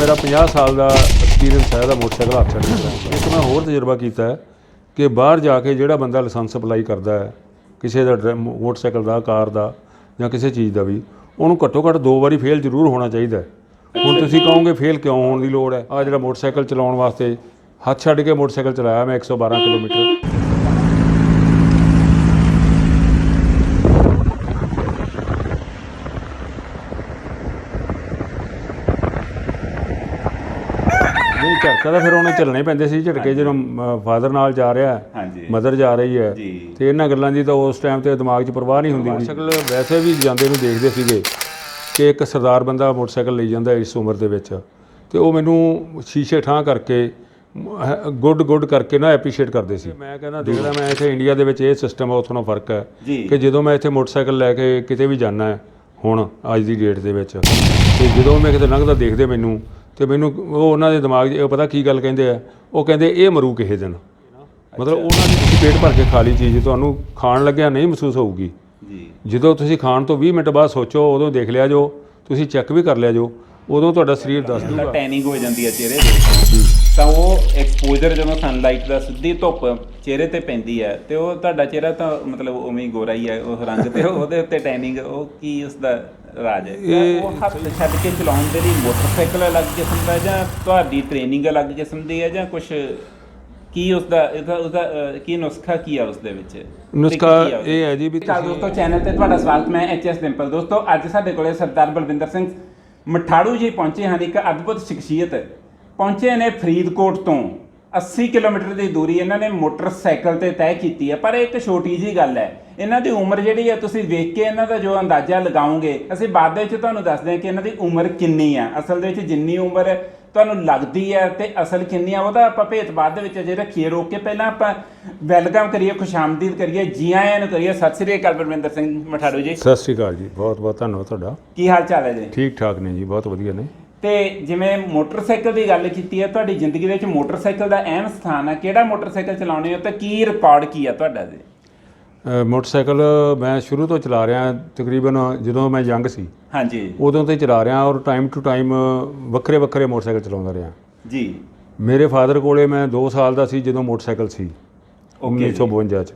ਮੇਰਾ 50 ਸਾਲ ਦਾ ਐਕਸਪੀਰੀਅੰਸ ਹੈ ਦਾ ਮੋਟਰਸਾਈਕਲ ਹੱਥ ਛੱਡ ਕੇ ਇੱਕ ਮੈਂ ਹੋਰ ਤਜਰਬਾ ਕੀਤਾ ਹੈ ਕਿ ਬਾਹਰ ਜਾ ਕੇ ਜਿਹੜਾ ਬੰਦਾ ਲਾਇਸੈਂਸ ਅਪਲਾਈ ਕਰਦਾ ਹੈ, ਕਿਸੇ ਦਾ ਡਰਾ- ਮੋਟਰਸਾਈਕਲ ਦਾ, ਕਾਰ ਦਾ ਜਾਂ ਕਿਸੇ ਚੀਜ਼ ਦਾ ਵੀ, ਉਹਨੂੰ ਘੱਟੋ ਘੱਟ ਦੋ ਵਾਰੀ ਫੇਲ ਜ਼ਰੂਰ ਹੋਣਾ ਚਾਹੀਦਾ ਹੁਣ ਤੁਸੀਂ ਕਹੋਗੇ ਫੇਲ ਕਿਉਂ ਹੋਣ ਦੀ ਲੋੜ ਹੈ? ਆ ਜਿਹੜਾ ਮੋਟਰਸਾਈਕਲ ਚਲਾਉਣ ਵਾਸਤੇ ਹੱਥ ਛੱਡ ਕੇ ਮੋਟਰਸਾਈਕਲ ਚਲਾਇਆ ਮੈਂ 112 ਕਿਲੋਮੀਟਰ। ਤਾਂ ਫਿਰ ਉਹਨੇ ਚੱਲਣੇ ਪੈਂਦੇ ਸੀ ਝਟਕੇ ਜਦੋਂ ਫਾਦਰ ਨਾਲ ਜਾ ਰਿਹਾ ਹਾਂਜੀ। ਮਦਰ ਜਾ ਰਹੀ ਹੈ ਤੇ ਇਹਨਾਂ ਗੱਲਾਂ ਦੀ ਤਾਂ ਉਸ ਟਾਈਮ ਤੇ ਦਿਮਾਗ 'ਚ ਪਰਵਾਹ ਨਹੀਂ ਹੁੰਦੀ ਮੋਟਰਸਾਈਕਲ ਵੈਸੇ ਵੀ ਜਾਂਦੇ ਨੂੰ ਦੇਖਦੇ ਸੀਗੇ ਕਿ ਇੱਕ ਸਰਦਾਰ ਬੰਦਾ ਮੋਟਰਸਾਈਕਲ ਲਈ ਜਾਂਦਾ ਇਸ ਉਮਰ ਦੇ ਵਿੱਚ। ਤੇ ਉਹ ਮੈਨੂੰ ਸ਼ੀਸ਼ੇ ਠਾਂ ਕਰਕੇ ਗੁੱਡ ਗੁੱਡ ਕਰਕੇ ਨਾ ਐਪਰੀਸ਼ੀਏਟ ਕਰਦੇ ਸੀ। ਮੈਂ ਕਹਿੰਦਾ ਦੇਖਦਾ ਮੈਂ ਇੱਥੇ ਇੰਡੀਆ ਦੇ ਵਿੱਚ ਇਹ ਸਿਸਟਮ ਆ ਉੱਥੋਂ ਦਾ ਫ਼ਰਕ ਹੈ ਕਿ ਜਦੋਂ ਮੈਂ ਇੱਥੇ ਮੋਟਰਸਾਈਕਲ ਲੈ ਕੇ ਕਿਤੇ ਵੀ ਜਾਣਾ ਹੈ ਹੁਣ ਅੱਜ ਦੀ ਡੇਟ ਦੇ ਵਿੱਚ ਤੇ ਜਦੋਂ ਮੈਂ ਕਿਤੇ ਲੰਘਦਾ ਦੇਖਦੇ ਮੈਨੂੰ ਤੇ ਮੈਨੂੰ ਉਹ ਉਹਨਾਂ ਦੇ ਦਿਮਾਗ 'ਚ ਇਹ ਪਤਾ ਕੀ ਗੱਲ ਕਹਿੰਦੇ ਆ? ਉਹ ਕਹਿੰਦੇ ਇਹ ਮਰੂ ਕਿਸੇ ਦਿਨ। ਮਤਲਬ ਉਹਨਾਂ ਦੀ ਤੁਸੀਂ ਪੇਟ ਭਰ ਕੇ ਖਾ ਲਈ ਚੀਜ਼ ਤੁਹਾਨੂੰ ਖਾਣ ਲੱਗਿਆ ਨਹੀਂ ਮਹਿਸੂਸ ਹੋਊਗੀ। ਜੀ। ਜਦੋਂ ਤੁਸੀਂ ਖਾਣ ਤੋਂ 20 ਮਿੰਟ ਬਾਅਦ ਸੋਚੋ ਉਦੋਂ ਦੇਖ ਲਿਆ ਜੋ ਤੁਸੀਂ ਚੈੱਕ ਵੀ ਕਰ ਲਿਆ ਜੋ ਉਦੋਂ ਤੁਹਾਡਾ ਸਰੀਰ ਦੱਸ ਤਾਂ ਦੂਗਾ। ਟੈਨਿੰਗ ਹੋ ਜਾਂਦੀ ਹੈ ਚਿਹਰੇ ਦੇ ਤਾਂ ਉਹ ਐਕਸਪੋਜ਼ਰ ਜਦੋਂ ਸਨਲਾਈਟ ਦਾ ਸਿੱਧੀ ਧੁੱਪ ਚਿਹਰੇ ਤੇ ਪੈਂਦੀ ਹੈ ਤੇ ਉਹ ਤੁਹਾਡਾ ਚਿਹਰਾ ਤਾਂ ਮਤਲਬ ਉਵੇਂ ਹੀ ਗੋਰਾ ਹੀ ਹੈ ਉਹ ਰੰਗ ਤੇ ਉਹਦੇ ਉੱਤੇ ਟੈਨਿੰਗ ਉਹ ਕੀ ਉਸ ਦਾ ਰਾਜ ਹੈ? ਤਾਂ ਉਹ ਹੱਥ ਛੱਡ ਕੇ ਚਲਾਉਣ ਦੇ ਲਈ ਮੋਟਰਸਾਈਕਲ ਅਲੱਗ ਕਿਸਮ ਦਾ ਜਾਂ ਤੁਹਾਡੀ ਟ੍ਰੇਨਿੰਗ ਅਲੱਗ ਕਿਸਮ ਦੀ ਹੈ ਜਾਂ ਕੁਝ ਕੀ ਉਸ ਦਾ ਉਹਦਾ ਅਹ, ਕੀ ਨੁਸਖਾ ਕੀ ਆ ਉਸ ਦੇ ਵਿੱਚ ਨੁਸਖਾ ਇਹ ਹੈ ਜੀ ਵੀ ਚਾ ਦੋਸਤੋ ਚੈਨਲ ਤੇ ਤੁਹਾਡਾ ਸਵਾਗਤ ਮੈਂ ਐਚ ਐਸ ਡਿੰਪਲ ਦੋਸਤੋ ਅੱਜ ਸਾਡੇ ਕੋਲੇ ਸਰਦਾਰ ਬਲਵਿੰਦਰ ਸਿੰਘ ਮਠਾੜੂ ਜੀ ਪਹੁੰਚੇ ਹਨ ਇੱਕ ਅਦਭੁਤ ਸ਼ਖਸੀਅਤ। ਪਹੁੰਚੇ ਨੇ ਫਰੀਦਕੋਟ ਤੋਂ। 80 ਕਿਲੋਮੀਟਰ ਦੀ ਦੂਰੀ ਇਹਨਾਂ ਨੇ ਮੋਟਰਸਾਈਕਲ ਤੇ ਤੈਅ ਕੀਤੀ ਹੈ ਪਰ ਇਹ ਇੱਕ ਛੋਟੀ ਜੀ ਗੱਲ ਹੈ। ਇਹਨਾਂ ਦੀ ਉਮਰ ਜਿਹੜੀ ਹੈ ਤੁਸੀਂ ਵੇਖ ਕੇ ਇਹਨਾਂ ਦਾ ਜੋ ਅੰਦਾਜ਼ਾ ਲਗਾਓਗੇ ਅਸੀਂ ਬਾਅਦ ਦੇ ਵਿੱਚ ਤੁਹਾਨੂੰ ਦੱਸਦੇ ਹਾਂ ਕਿ ਇਹਨਾਂ ਦੀ ਉਮਰ ਕਿੰਨੀ ਆ ਅਸਲ ਦੇ ਵਿੱਚ ਜਿੰਨੀ ਉਮਰ ਤੁਹਾਨੂੰ ਲੱਗਦੀ ਹੈ ਤੇ ਅਸਲ ਕਿੰਨੀ ਆ ਉਹਦਾ ਆਪਾਂ ਭੇਤ ਬਾਅਦ ਦੇ ਵਿੱਚ ਅਜੇ ਰੱਖੀਏ ਰੋਕ ਕੇ ਪਹਿਲਾਂ ਆਪਾਂ ਵੈਲਕਮ ਕਰੀਏ ਖੁਸ਼ਾਮਦੀਦ ਕਰੀਏ ਜੀ ਆਇਆਂ ਨੂੰ ਕਰੀਏ। ਸਤਿ ਸ੍ਰੀ ਅਕਾਲ ਬਲਵਿੰਦਰ ਸਿੰਘ ਮਠਾੜੂ ਜੀ। ਸਤਿ ਸ਼੍ਰੀ ਅਕਾਲ ਜੀ ਬਹੁਤ ਬਹੁਤ ਧੰਨਵਾਦ ਤੁਹਾਡਾ। ਕੀ ਹਾਲ ਚਾਲ ਹੈ ਜੀ? ਠੀਕ ਠਾਕ ਨੇ ਜੀ ਬਹੁਤ ਵਧੀਆ ਨੇ। ਤੇ ਜਿਵੇਂ ਮੋਟਰਸਾਈਕਲ ਦੀ ਗੱਲ ਕੀਤੀ ਹੈ ਤੁਹਾਡੀ ਜ਼ਿੰਦਗੀ ਦੇ ਵਿੱਚ ਮੋਟਰਸਾਈਕਲ ਦਾ ਅਹਿਮ ਸਥਾਨ ਹੈ। ਕਿਹੜਾ ਮੋਟਰਸਾਈਕਲ ਚਲਾਉਣੇ ਹੋ ਤੇ ਕੀ ਰਿਕਾਰਡ ਕੀ ਆ ਤੁਹਾਡਾ ਜੀ? ਅ, ਮੋਟਰਸਾਈਕਲ ਮੈਂ ਸ਼ੁਰੂ ਤੋਂ ਚਲਾ ਰਿਹਾ ਤਕਰੀਬਨ ਜਦੋਂ ਮੈਂ ਯੰਗ ਸੀ ਹਾਂਜੀ। ਉਦੋਂ ਤੋਂ ਹੀ ਚਲਾ ਰਿਹਾ ਔਰ ਟਾਈਮ ਟੂ ਟਾਈਮ ਵੱਖਰੇ ਵੱਖਰੇ ਮੋਟਰਸਾਈਕਲ ਚਲਾਉਂਦਾ ਰਿਹਾ। ਜੀ। ਮੇਰੇ ਫਾਦਰ ਕੋਲੇ ਮੈਂ 2 ਸਾਲ ਦਾ ਸੀ ਜਦੋਂ ਮੋਟਰਸਾਈਕਲ ਸੀ ਜੀ। 1952 ਚ।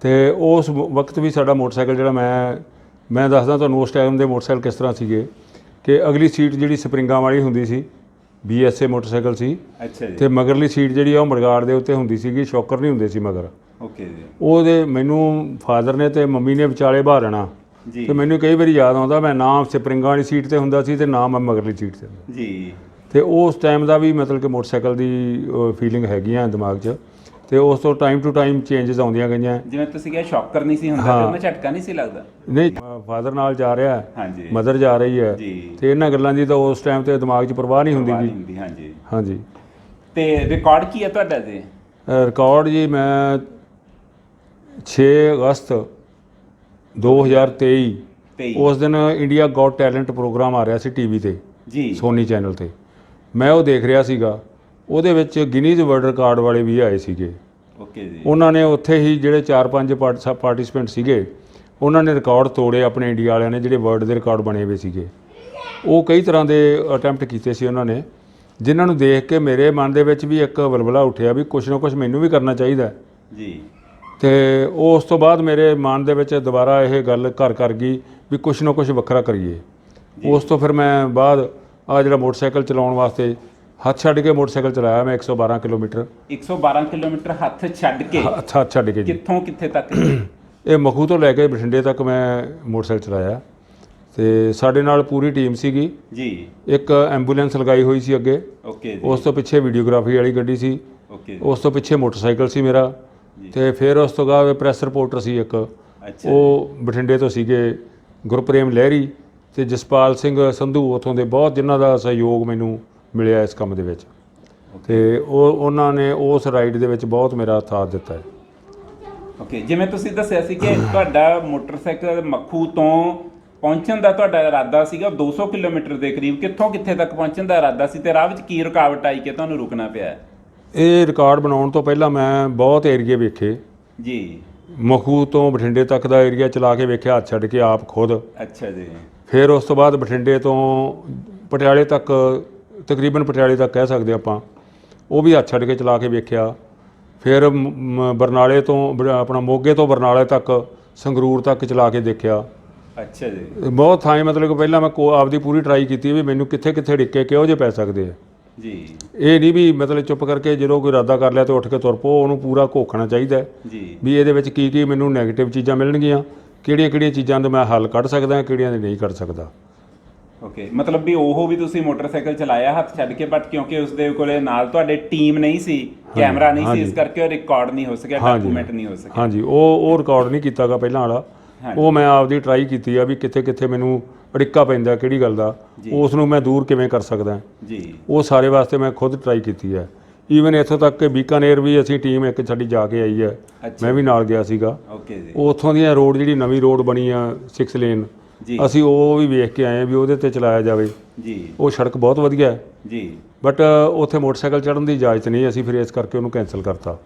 ਤੇ ਉਸ ਵਕਤ ਵੀ ਸਾਡਾ ਮੋਟਰਸਾਈਕਲ ਜਿਹੜਾ ਮੈਂ ਮੈਂ ਦੱਸਦਾ ਤੁਹਾਨੂੰ ਉਸ ਟਾਈਮ ਦੇ ਮੋਟਰਸਾਈਕਲ ਕਿਸ ਤਰ੍ਹਾਂ ਸੀਗੇ। ਕਿ ਅਗਲੀ ਸੀਟ ਜਿਹੜੀ ਸਪਰਿੰਗਾਂ ਵਾਲੀ ਹੁੰਦੀ ਸੀ BSA ਮੋਟਰਸਾਈਕਲ ਸੀ ਅੱਛਾ ਜੀ। ਤੇ ਮਗਰਲੀ ਸੀਟ ਜਿਹੜੀ ਆ ਉਹ ਮੜਗਾੜ ਦੇ ਉੱਤੇ ਹੁੰਦੀ ਸੀਗੀ ਸ਼ੌਕਰ ਨਹੀਂ ਹੁੰਦੇ ਸੀ ਮਗਰ। ਓਕੇ ਜੀ। ਉਹਦੇ ਮੈਨੂੰ ਫਾਦਰ ਨੇ ਤੇ ਮੰਮੀ ਨੇ ਵਿਚਾਲੇ ਬਾਹਰਣਾ ਜੀ। ਤੇ ਮੈਨੂੰ ਕਈ ਵਾਰੀ ਯਾਦ ਆਉਂਦਾ ਮੈਂ ਨਾ ਸਪਰਿੰਗਾਂ ਵਾਲੀ ਸੀਟ ਤੇ ਹੁੰਦਾ ਸੀ ਤੇ ਨਾ ਮੈਂ ਮਗਰਲੀ ਸੀਟ ਤੇ। ਜੀ। ਤੇ ਉਸ ਟਾਈਮ ਦਾ ਵੀ ਮਤਲਬ ਕਿ ਮੋਟਰਸਾਈਕਲ ਦੀ ਫੀਲਿੰਗ ਹੈਗੀ ਆ ਦਿਮਾਗ 'ਚ। ਤੇ ਉਸ ਤੋਂ ਟਾਈਮ ਟੂ ਟਾਈਮ ਚੇਂਜਸ ਆਉਂਦੀਆਂ ਗਈਆਂ। ਜਿਵੇਂ ਤੁਸੀਂ ਕਿਹਾ ਸ਼ੌਕਰ ਨਹੀਂ ਸੀ ਹੁੰਦਾ ਤੇ। ਉਹਨਾਂ ਝਟਕਾ ਨਹੀਂ ਸੀ ਲੱਗਦਾ? ਨਹੀਂ ਫਾਦਰ ਨਾਲ ਜਾ ਰਿਹਾ ਹਾਂਜੀ। ਮਦਰ ਜਾ ਰਹੀ ਹੈ। ਤੇ ਇਹਨਾਂ ਗੱਲਾਂ ਦੀ ਤਾਂ ਉਸ ਟਾਈਮ ਤੇ ਦਿਮਾਗ 'ਚ ਪਰਵਾਹ ਨਹੀਂ ਹੁੰਦੀ ਜੀ। ਹਾਂਜੀ। ਹਾਂਜੀ। ਤੇ ਰਿਕਾਰਡ ਕੀ ਹੈ ਤੁਹਾਡਾ ਜੀ? ਰਿਕਾਰਡ ਜੀ ਮੈਂ 6 ਅਗਸਤ 2023 23 ਉਸ ਦਿਨ ਇੰਡੀਆ ਗੋਟ ਟੈਲੈਂਟ ਪ੍ਰੋਗਰਾਮ ਆ ਰਿਹਾ ਸੀ ਟੀਵੀ ਤੇ ਜੀ। ਸੋਨੀ ਚੈਨਲ ਤੇ। ਮੈਂ ਉਹ ਦੇਖ ਰਿਹਾ ਸੀਗਾ। ਉਹਦੇ ਵਿੱਚ ਗਿਨੀਜ਼ ਵਰਲਡ ਰਿਕਾਰਡ ਵਾਲੇ ਵੀ ਆਏ ਸੀਗੇ। ਓਕੇ ਜੀ। ਉਹਨਾਂ ਨੇ ਉੱਥੇ ਹੀ ਜਿਹੜੇ 4-5 ਪਾਰਟਿਸਪੈਂਟ ਸੀਗੇ ਉਹਨਾਂ ਨੇ ਰਿਕਾਰਡ ਤੋੜੇ ਆਪਣੇ ਇੰਡੀਆ ਵਾਲਿਆਂ ਨੇ ਜਿਹੜੇ ਵਰਲਡ ਦੇ ਰਿਕਾਰਡ ਬਣੇ ਹੋਏ ਸੀਗੇ। ਉਹ ਕਈ ਤਰ੍ਹਾਂ ਦੇ ਅਟੈਂਪਟ ਕੀਤੇ ਸੀ ਉਹਨਾਂ ਨੇ ਜਿਨ੍ਹਾਂ ਨੂੰ ਦੇਖ ਕੇ ਮੇਰੇ ਮਨ ਦੇ ਵਿੱਚ ਵੀ ਇੱਕ ਵਲਵਲਾ ਉੱਠਿਆ ਵੀ ਕੁਝ ਨਾ ਕੁਝ ਮੈਨੂੰ ਵੀ ਕਰਨਾ ਚਾਹੀਦਾ। ਜੀ। ਤੇ ਉਸ ਤੋਂ ਬਾਅਦ ਮੇਰੇ ਮਨ ਦੇ ਵਿੱਚ ਦੁਬਾਰਾ ਇਹ ਗੱਲ ਘਰ ਕਰ ਗਈ ਵੀ ਕੁਝ ਨਾ ਕੁਝ ਵੱਖਰਾ ਕਰੀਏ। ਉਸ ਤੋਂ ਫਿਰ ਮੈਂ ਬਾਅਦ ਆ ਜਿਹੜਾ ਮੋਟਰਸਾਈਕਲ ਚਲਾਉਣ ਵਾਸਤੇ ਹੱਥ ਛੱਡ ਕੇ ਮੋਟਰਸਾਈਕਲ ਚਲਾਇਆ ਮੈਂ 112 ਕਿਲੋਮੀਟਰ। 112 ਕਿਲੋਮੀਟਰ ਹੱਥ ਛੱਡ ਕੇ? ਹੱਥ ਛੱਡ ਕੇ ਜੀ। ਕਿੱਥੋਂ ਕਿੱਥੇ ਤੱਕ ਇਹ ਮਖੂ ਤੋਂ ਲੈ ਕੇ ਬਠਿੰਡੇ ਤੱਕ ਮੈਂ ਮੋਟਰਸਾਈਕਲ ਚਲਾਇਆ। ਤੇ ਸਾਡੇ ਨਾਲ ਪੂਰੀ ਟੀਮ ਸੀਗੀ। ਜੀ। ਇੱਕ ਐਂਬੂਲੈਂਸ ਲਗਾਈ ਹੋਈ ਸੀ ਅੱਗੇ। ਓਕੇ ਜੀ। ਉਸ ਤੋਂ ਪਿੱਛੇ ਵੀਡੀਓਗ੍ਰਾਫੀ ਵਾਲੀ ਗੱਡੀ ਸੀ। ਓਕੇ ਉਸ ਤੋਂ ਪਿੱਛੇ ਮੋਟਰਸਾਈਕਲ ਸੀ ਮੇਰਾ। ਤੇ ਫਿਰ ਉਸ ਤੋਂ ਬਾਅਦ ਪ੍ਰੈਸ ਰਿਪੋਰਟਰ ਸੀ ਇੱਕ। ਅੱਛਾ ਉਹ ਬਠਿੰਡੇ ਤੋਂ ਸੀਗੇ ਗੁਰਪ੍ਰੇਮ ਲਹਿਰੀ ਤੇ ਜਸਪਾਲ ਸਿੰਘ ਸੰਧੂ। ਉਥੋਂ ਦੇ ਬਹੁਤ ਜਿਨ੍ਹਾਂ ਦਾ ਸਹਿਯੋਗ ਮੈਨੂੰ ਮਿਲਿਆ ਇਸ ਕੰਮ ਦੇ ਵਿੱਚ। ਤੇ ਉਹ ਉਹਨਾਂ ਨੇ ਉਸ ਰਾਈਡ ਦੇ ਵਿੱਚ ਬਹੁਤ ਮੇਰਾ ਸਾਥ ਦਿੱਤਾ ਹੈ। ਓਕੇ ਜਿਵੇਂ ਤੁਸੀਂ ਦੱਸਿਆ ਸੀ ਕਿ ਤੁਹਾਡਾ ਮੋਟਰਸਾਈਕਲ ਮੱਖੂ ਤੋਂ ਪਹੁੰਚਣ ਦਾ ਤੁਹਾਡਾ ਇਰਾਦਾ ਸੀਗਾ 200 ਕਿਲੋਮੀਟਰ ਦੇ ਕਰੀਬ। ਕਿੱਥੋਂ ਕਿੱਥੇ ਤੱਕ ਪਹੁੰਚਣ ਦਾ ਇਰਾਦਾ ਸੀ ਤੇ ਰਾਹ ਵਿੱਚ ਕੀ ਰੁਕਾਵਟ ਆਈ ਕਿ ਤੁਹਾਨੂੰ ਰੁਕਣਾ ਪਿਆ? ਇਹ ਰਿਕਾਰਡ ਬਣਾਉਣ ਤੋਂ ਪਹਿਲਾਂ ਮੈਂ ਬਹੁਤ ਏਰੀਏ ਵੇਖੇ। ਜੀ। ਮਖੂ ਤੋਂ ਬਠਿੰਡੇ ਤੱਕ ਦਾ ਏਰੀਆ ਚਲਾ ਕੇ ਵੇਖਿਆ ਹੱਥ ਛੱਡ ਕੇ ਆਪ ਖੁਦ। ਅੱਛਾ ਜੀ। ਫਿਰ ਉਸ ਤੋਂ ਬਾਅਦ ਬਠਿੰਡੇ ਤੋਂ ਪਟਿਆਲੇ ਤੱਕ ਤਕਰੀਬਨ ਪਟਿਆਲੇ ਤੱਕ ਕਹਿ ਸਕਦੇ ਆਪਾਂ। ਉਹ ਵੀ ਹੱਥ ਛੱਡ ਕੇ ਚਲਾ ਕੇ ਵੇਖਿਆ। ਫਿਰ ਬਰਨਾਲੇ ਤੋਂ ਆਪਣਾ ਮੋਗੇ ਤੋਂ ਬਰਨਾਲੇ ਤੱਕ ਸੰਗਰੂਰ ਤੱਕ ਚਲਾ ਕੇ ਦੇਖਿਆ। ਅੱਛਾ ਜੀ। ਬਹੁਤ ਥਾਂ ਮਤਲਬ ਕਿ ਪਹਿਲਾਂ ਮੈਂ ਕੋ ਆਪਦੀ ਪੂਰੀ ਟਰਾਈ ਕੀਤੀ ਵੀ ਮੈਨੂੰ ਕਿੱਥੇ ਕਿੱਥੇ ਡਿੱਕੇ ਕਿਹੋ ਜਿਹੇ ਪੈ ਸਕਦੇ ਆ। ਜੀ। ਇਹ ਨਹੀਂ ਵੀ ਮਤਲਬ ਚੁੱਪ ਕਰਕੇ ਜਦੋਂ ਕੋਈ ਇਰਾਦਾ ਕਰ ਲਿਆ ਤੇ ਉੱਠ ਕੇ ਤੁਰ ਪਓ ਉਹਨੂੰ ਪੂਰਾ ਘੋਖਣਾ ਚਾਹੀਦਾ ਜੀ। ਵੀ ਇਹਦੇ ਵਿੱਚ ਕੀ ਕੀ ਮੈਨੂੰ 네ਗੇਟਿਵ ਚੀਜ਼ਾਂ ਮਿਲਣਗੀਆਂ ਕਿਹੜੀਆਂ ਕਿਹੜੀਆਂ ਚੀਜ਼ਾਂ ਦਾ ਮੈਂ ਹੱਲ ਕੱਢ ਸਕਦਾ ਕਿਹੜੀਆਂ ਦੇ ਨਹੀਂ ਕੱਢ ਸਕਦਾ। ਓਕੇ ਮਤਲਬ ਵੀ ਉਹ ਵੀ ਤੁਸੀਂ ਮੋਟਰਸਾਈਕਲ ਚਲਾਇਆ ਹੱਥ ਛੱਡ ਕੇ ਬਟ ਕਿਉਂਕਿ ਉਸ ਦੇ ਕੋਲੇ ਨਾਲ ਤੁਹਾਡੇ ਟੀਮ ਨਹੀਂ ਸੀ ਕੈਮਰਾ ਨਹੀਂ ਸੀ ਇਸ ਕਰਕੇ ਉਹ ਰਿਕਾਰਡ ਨਹੀਂ ਹੋ ਸਕਿਆ ਹਾਂਜੀ। ਡਾਕੂਮੈਂਟ ਨਹੀਂ ਹੋ ਸਕਿਆ। ਹਾਂਜੀ ਉਹ ਉਹ ਰਿਕਾਰਡ ਨਹੀਂ ਕੀਤਾਗਾ ਪਹਿਲਾਂ ਵਾਲਾ। ਉਹ ਮੈਂ ਆਪਦੀ ਟਰਾਈ ਕੀਤੀ ਆ ਵੀ ਕਿੱਥੇ ਕਿੱਥੇ ਮੈਨੂੰ ਅੜਿੱਕਾ ਪੈਂਦਾ ਕਿਹੜੀ ਗੱਲ ਦਾ। ਉਸ ਨੂੰ ਮੈਂ ਦੂਰ ਕਿਵੇਂ ਕਰ ਸਕਦਾ? ਜੀ। ਉਹ ਸਾਰੇ ਵਾਸਤੇ ਮੈਂ ਖੁਦ ਟਰਾਈ ਕੀਤੀ ਹੈ ਈਵਨ ਇੱਥੋਂ ਤੱਕ ਕਿ ਬੀਕਾਨੇਰ ਵੀ ਅਸੀਂ ਟੀਮ ਇੱਕ ਸਾਡੀ ਜਾ ਕੇ ਆਈ ਹੈ ਅੱਛਾ। ਮੈਂ ਵੀ ਨਾਲ ਗਿਆ ਸੀਗਾ। ਓਕੇ ਜੀ। ਉੱਥੋਂ ਦੀਆਂ ਰੋਡ ਜਿਹੜੀ ਨਵੀਂ ਰੋਡ ਬਣੀ ਆ 6 ਲੇਨ ਜੀ। ਅਸੀਂ ਉਹ ਵੀ ਵੇਖ ਕੇ ਆਏ ਹਾਂ ਵੀ ਉਹਦੇ ਤੇ ਚਲਾਇਆ ਜਾਵੇ। ਜੀ। ਉਹ ਸੜਕ ਬਹੁਤ ਵਧੀਆ ਹੈ। ਜੀ। ਬਟ ਉੱਥੇ ਮੋਟਰਸਾਈਕਲ ਚੜ੍ਹਨ ਦੀ ਇਜਾਜ਼ਤ ਨਹੀਂ ਅਸੀਂ ਫਿਰ ਇਸ ਕਰਕੇ ਉਹਨੂੰ ਕੈਨਸਲ ਕਰਤਾ।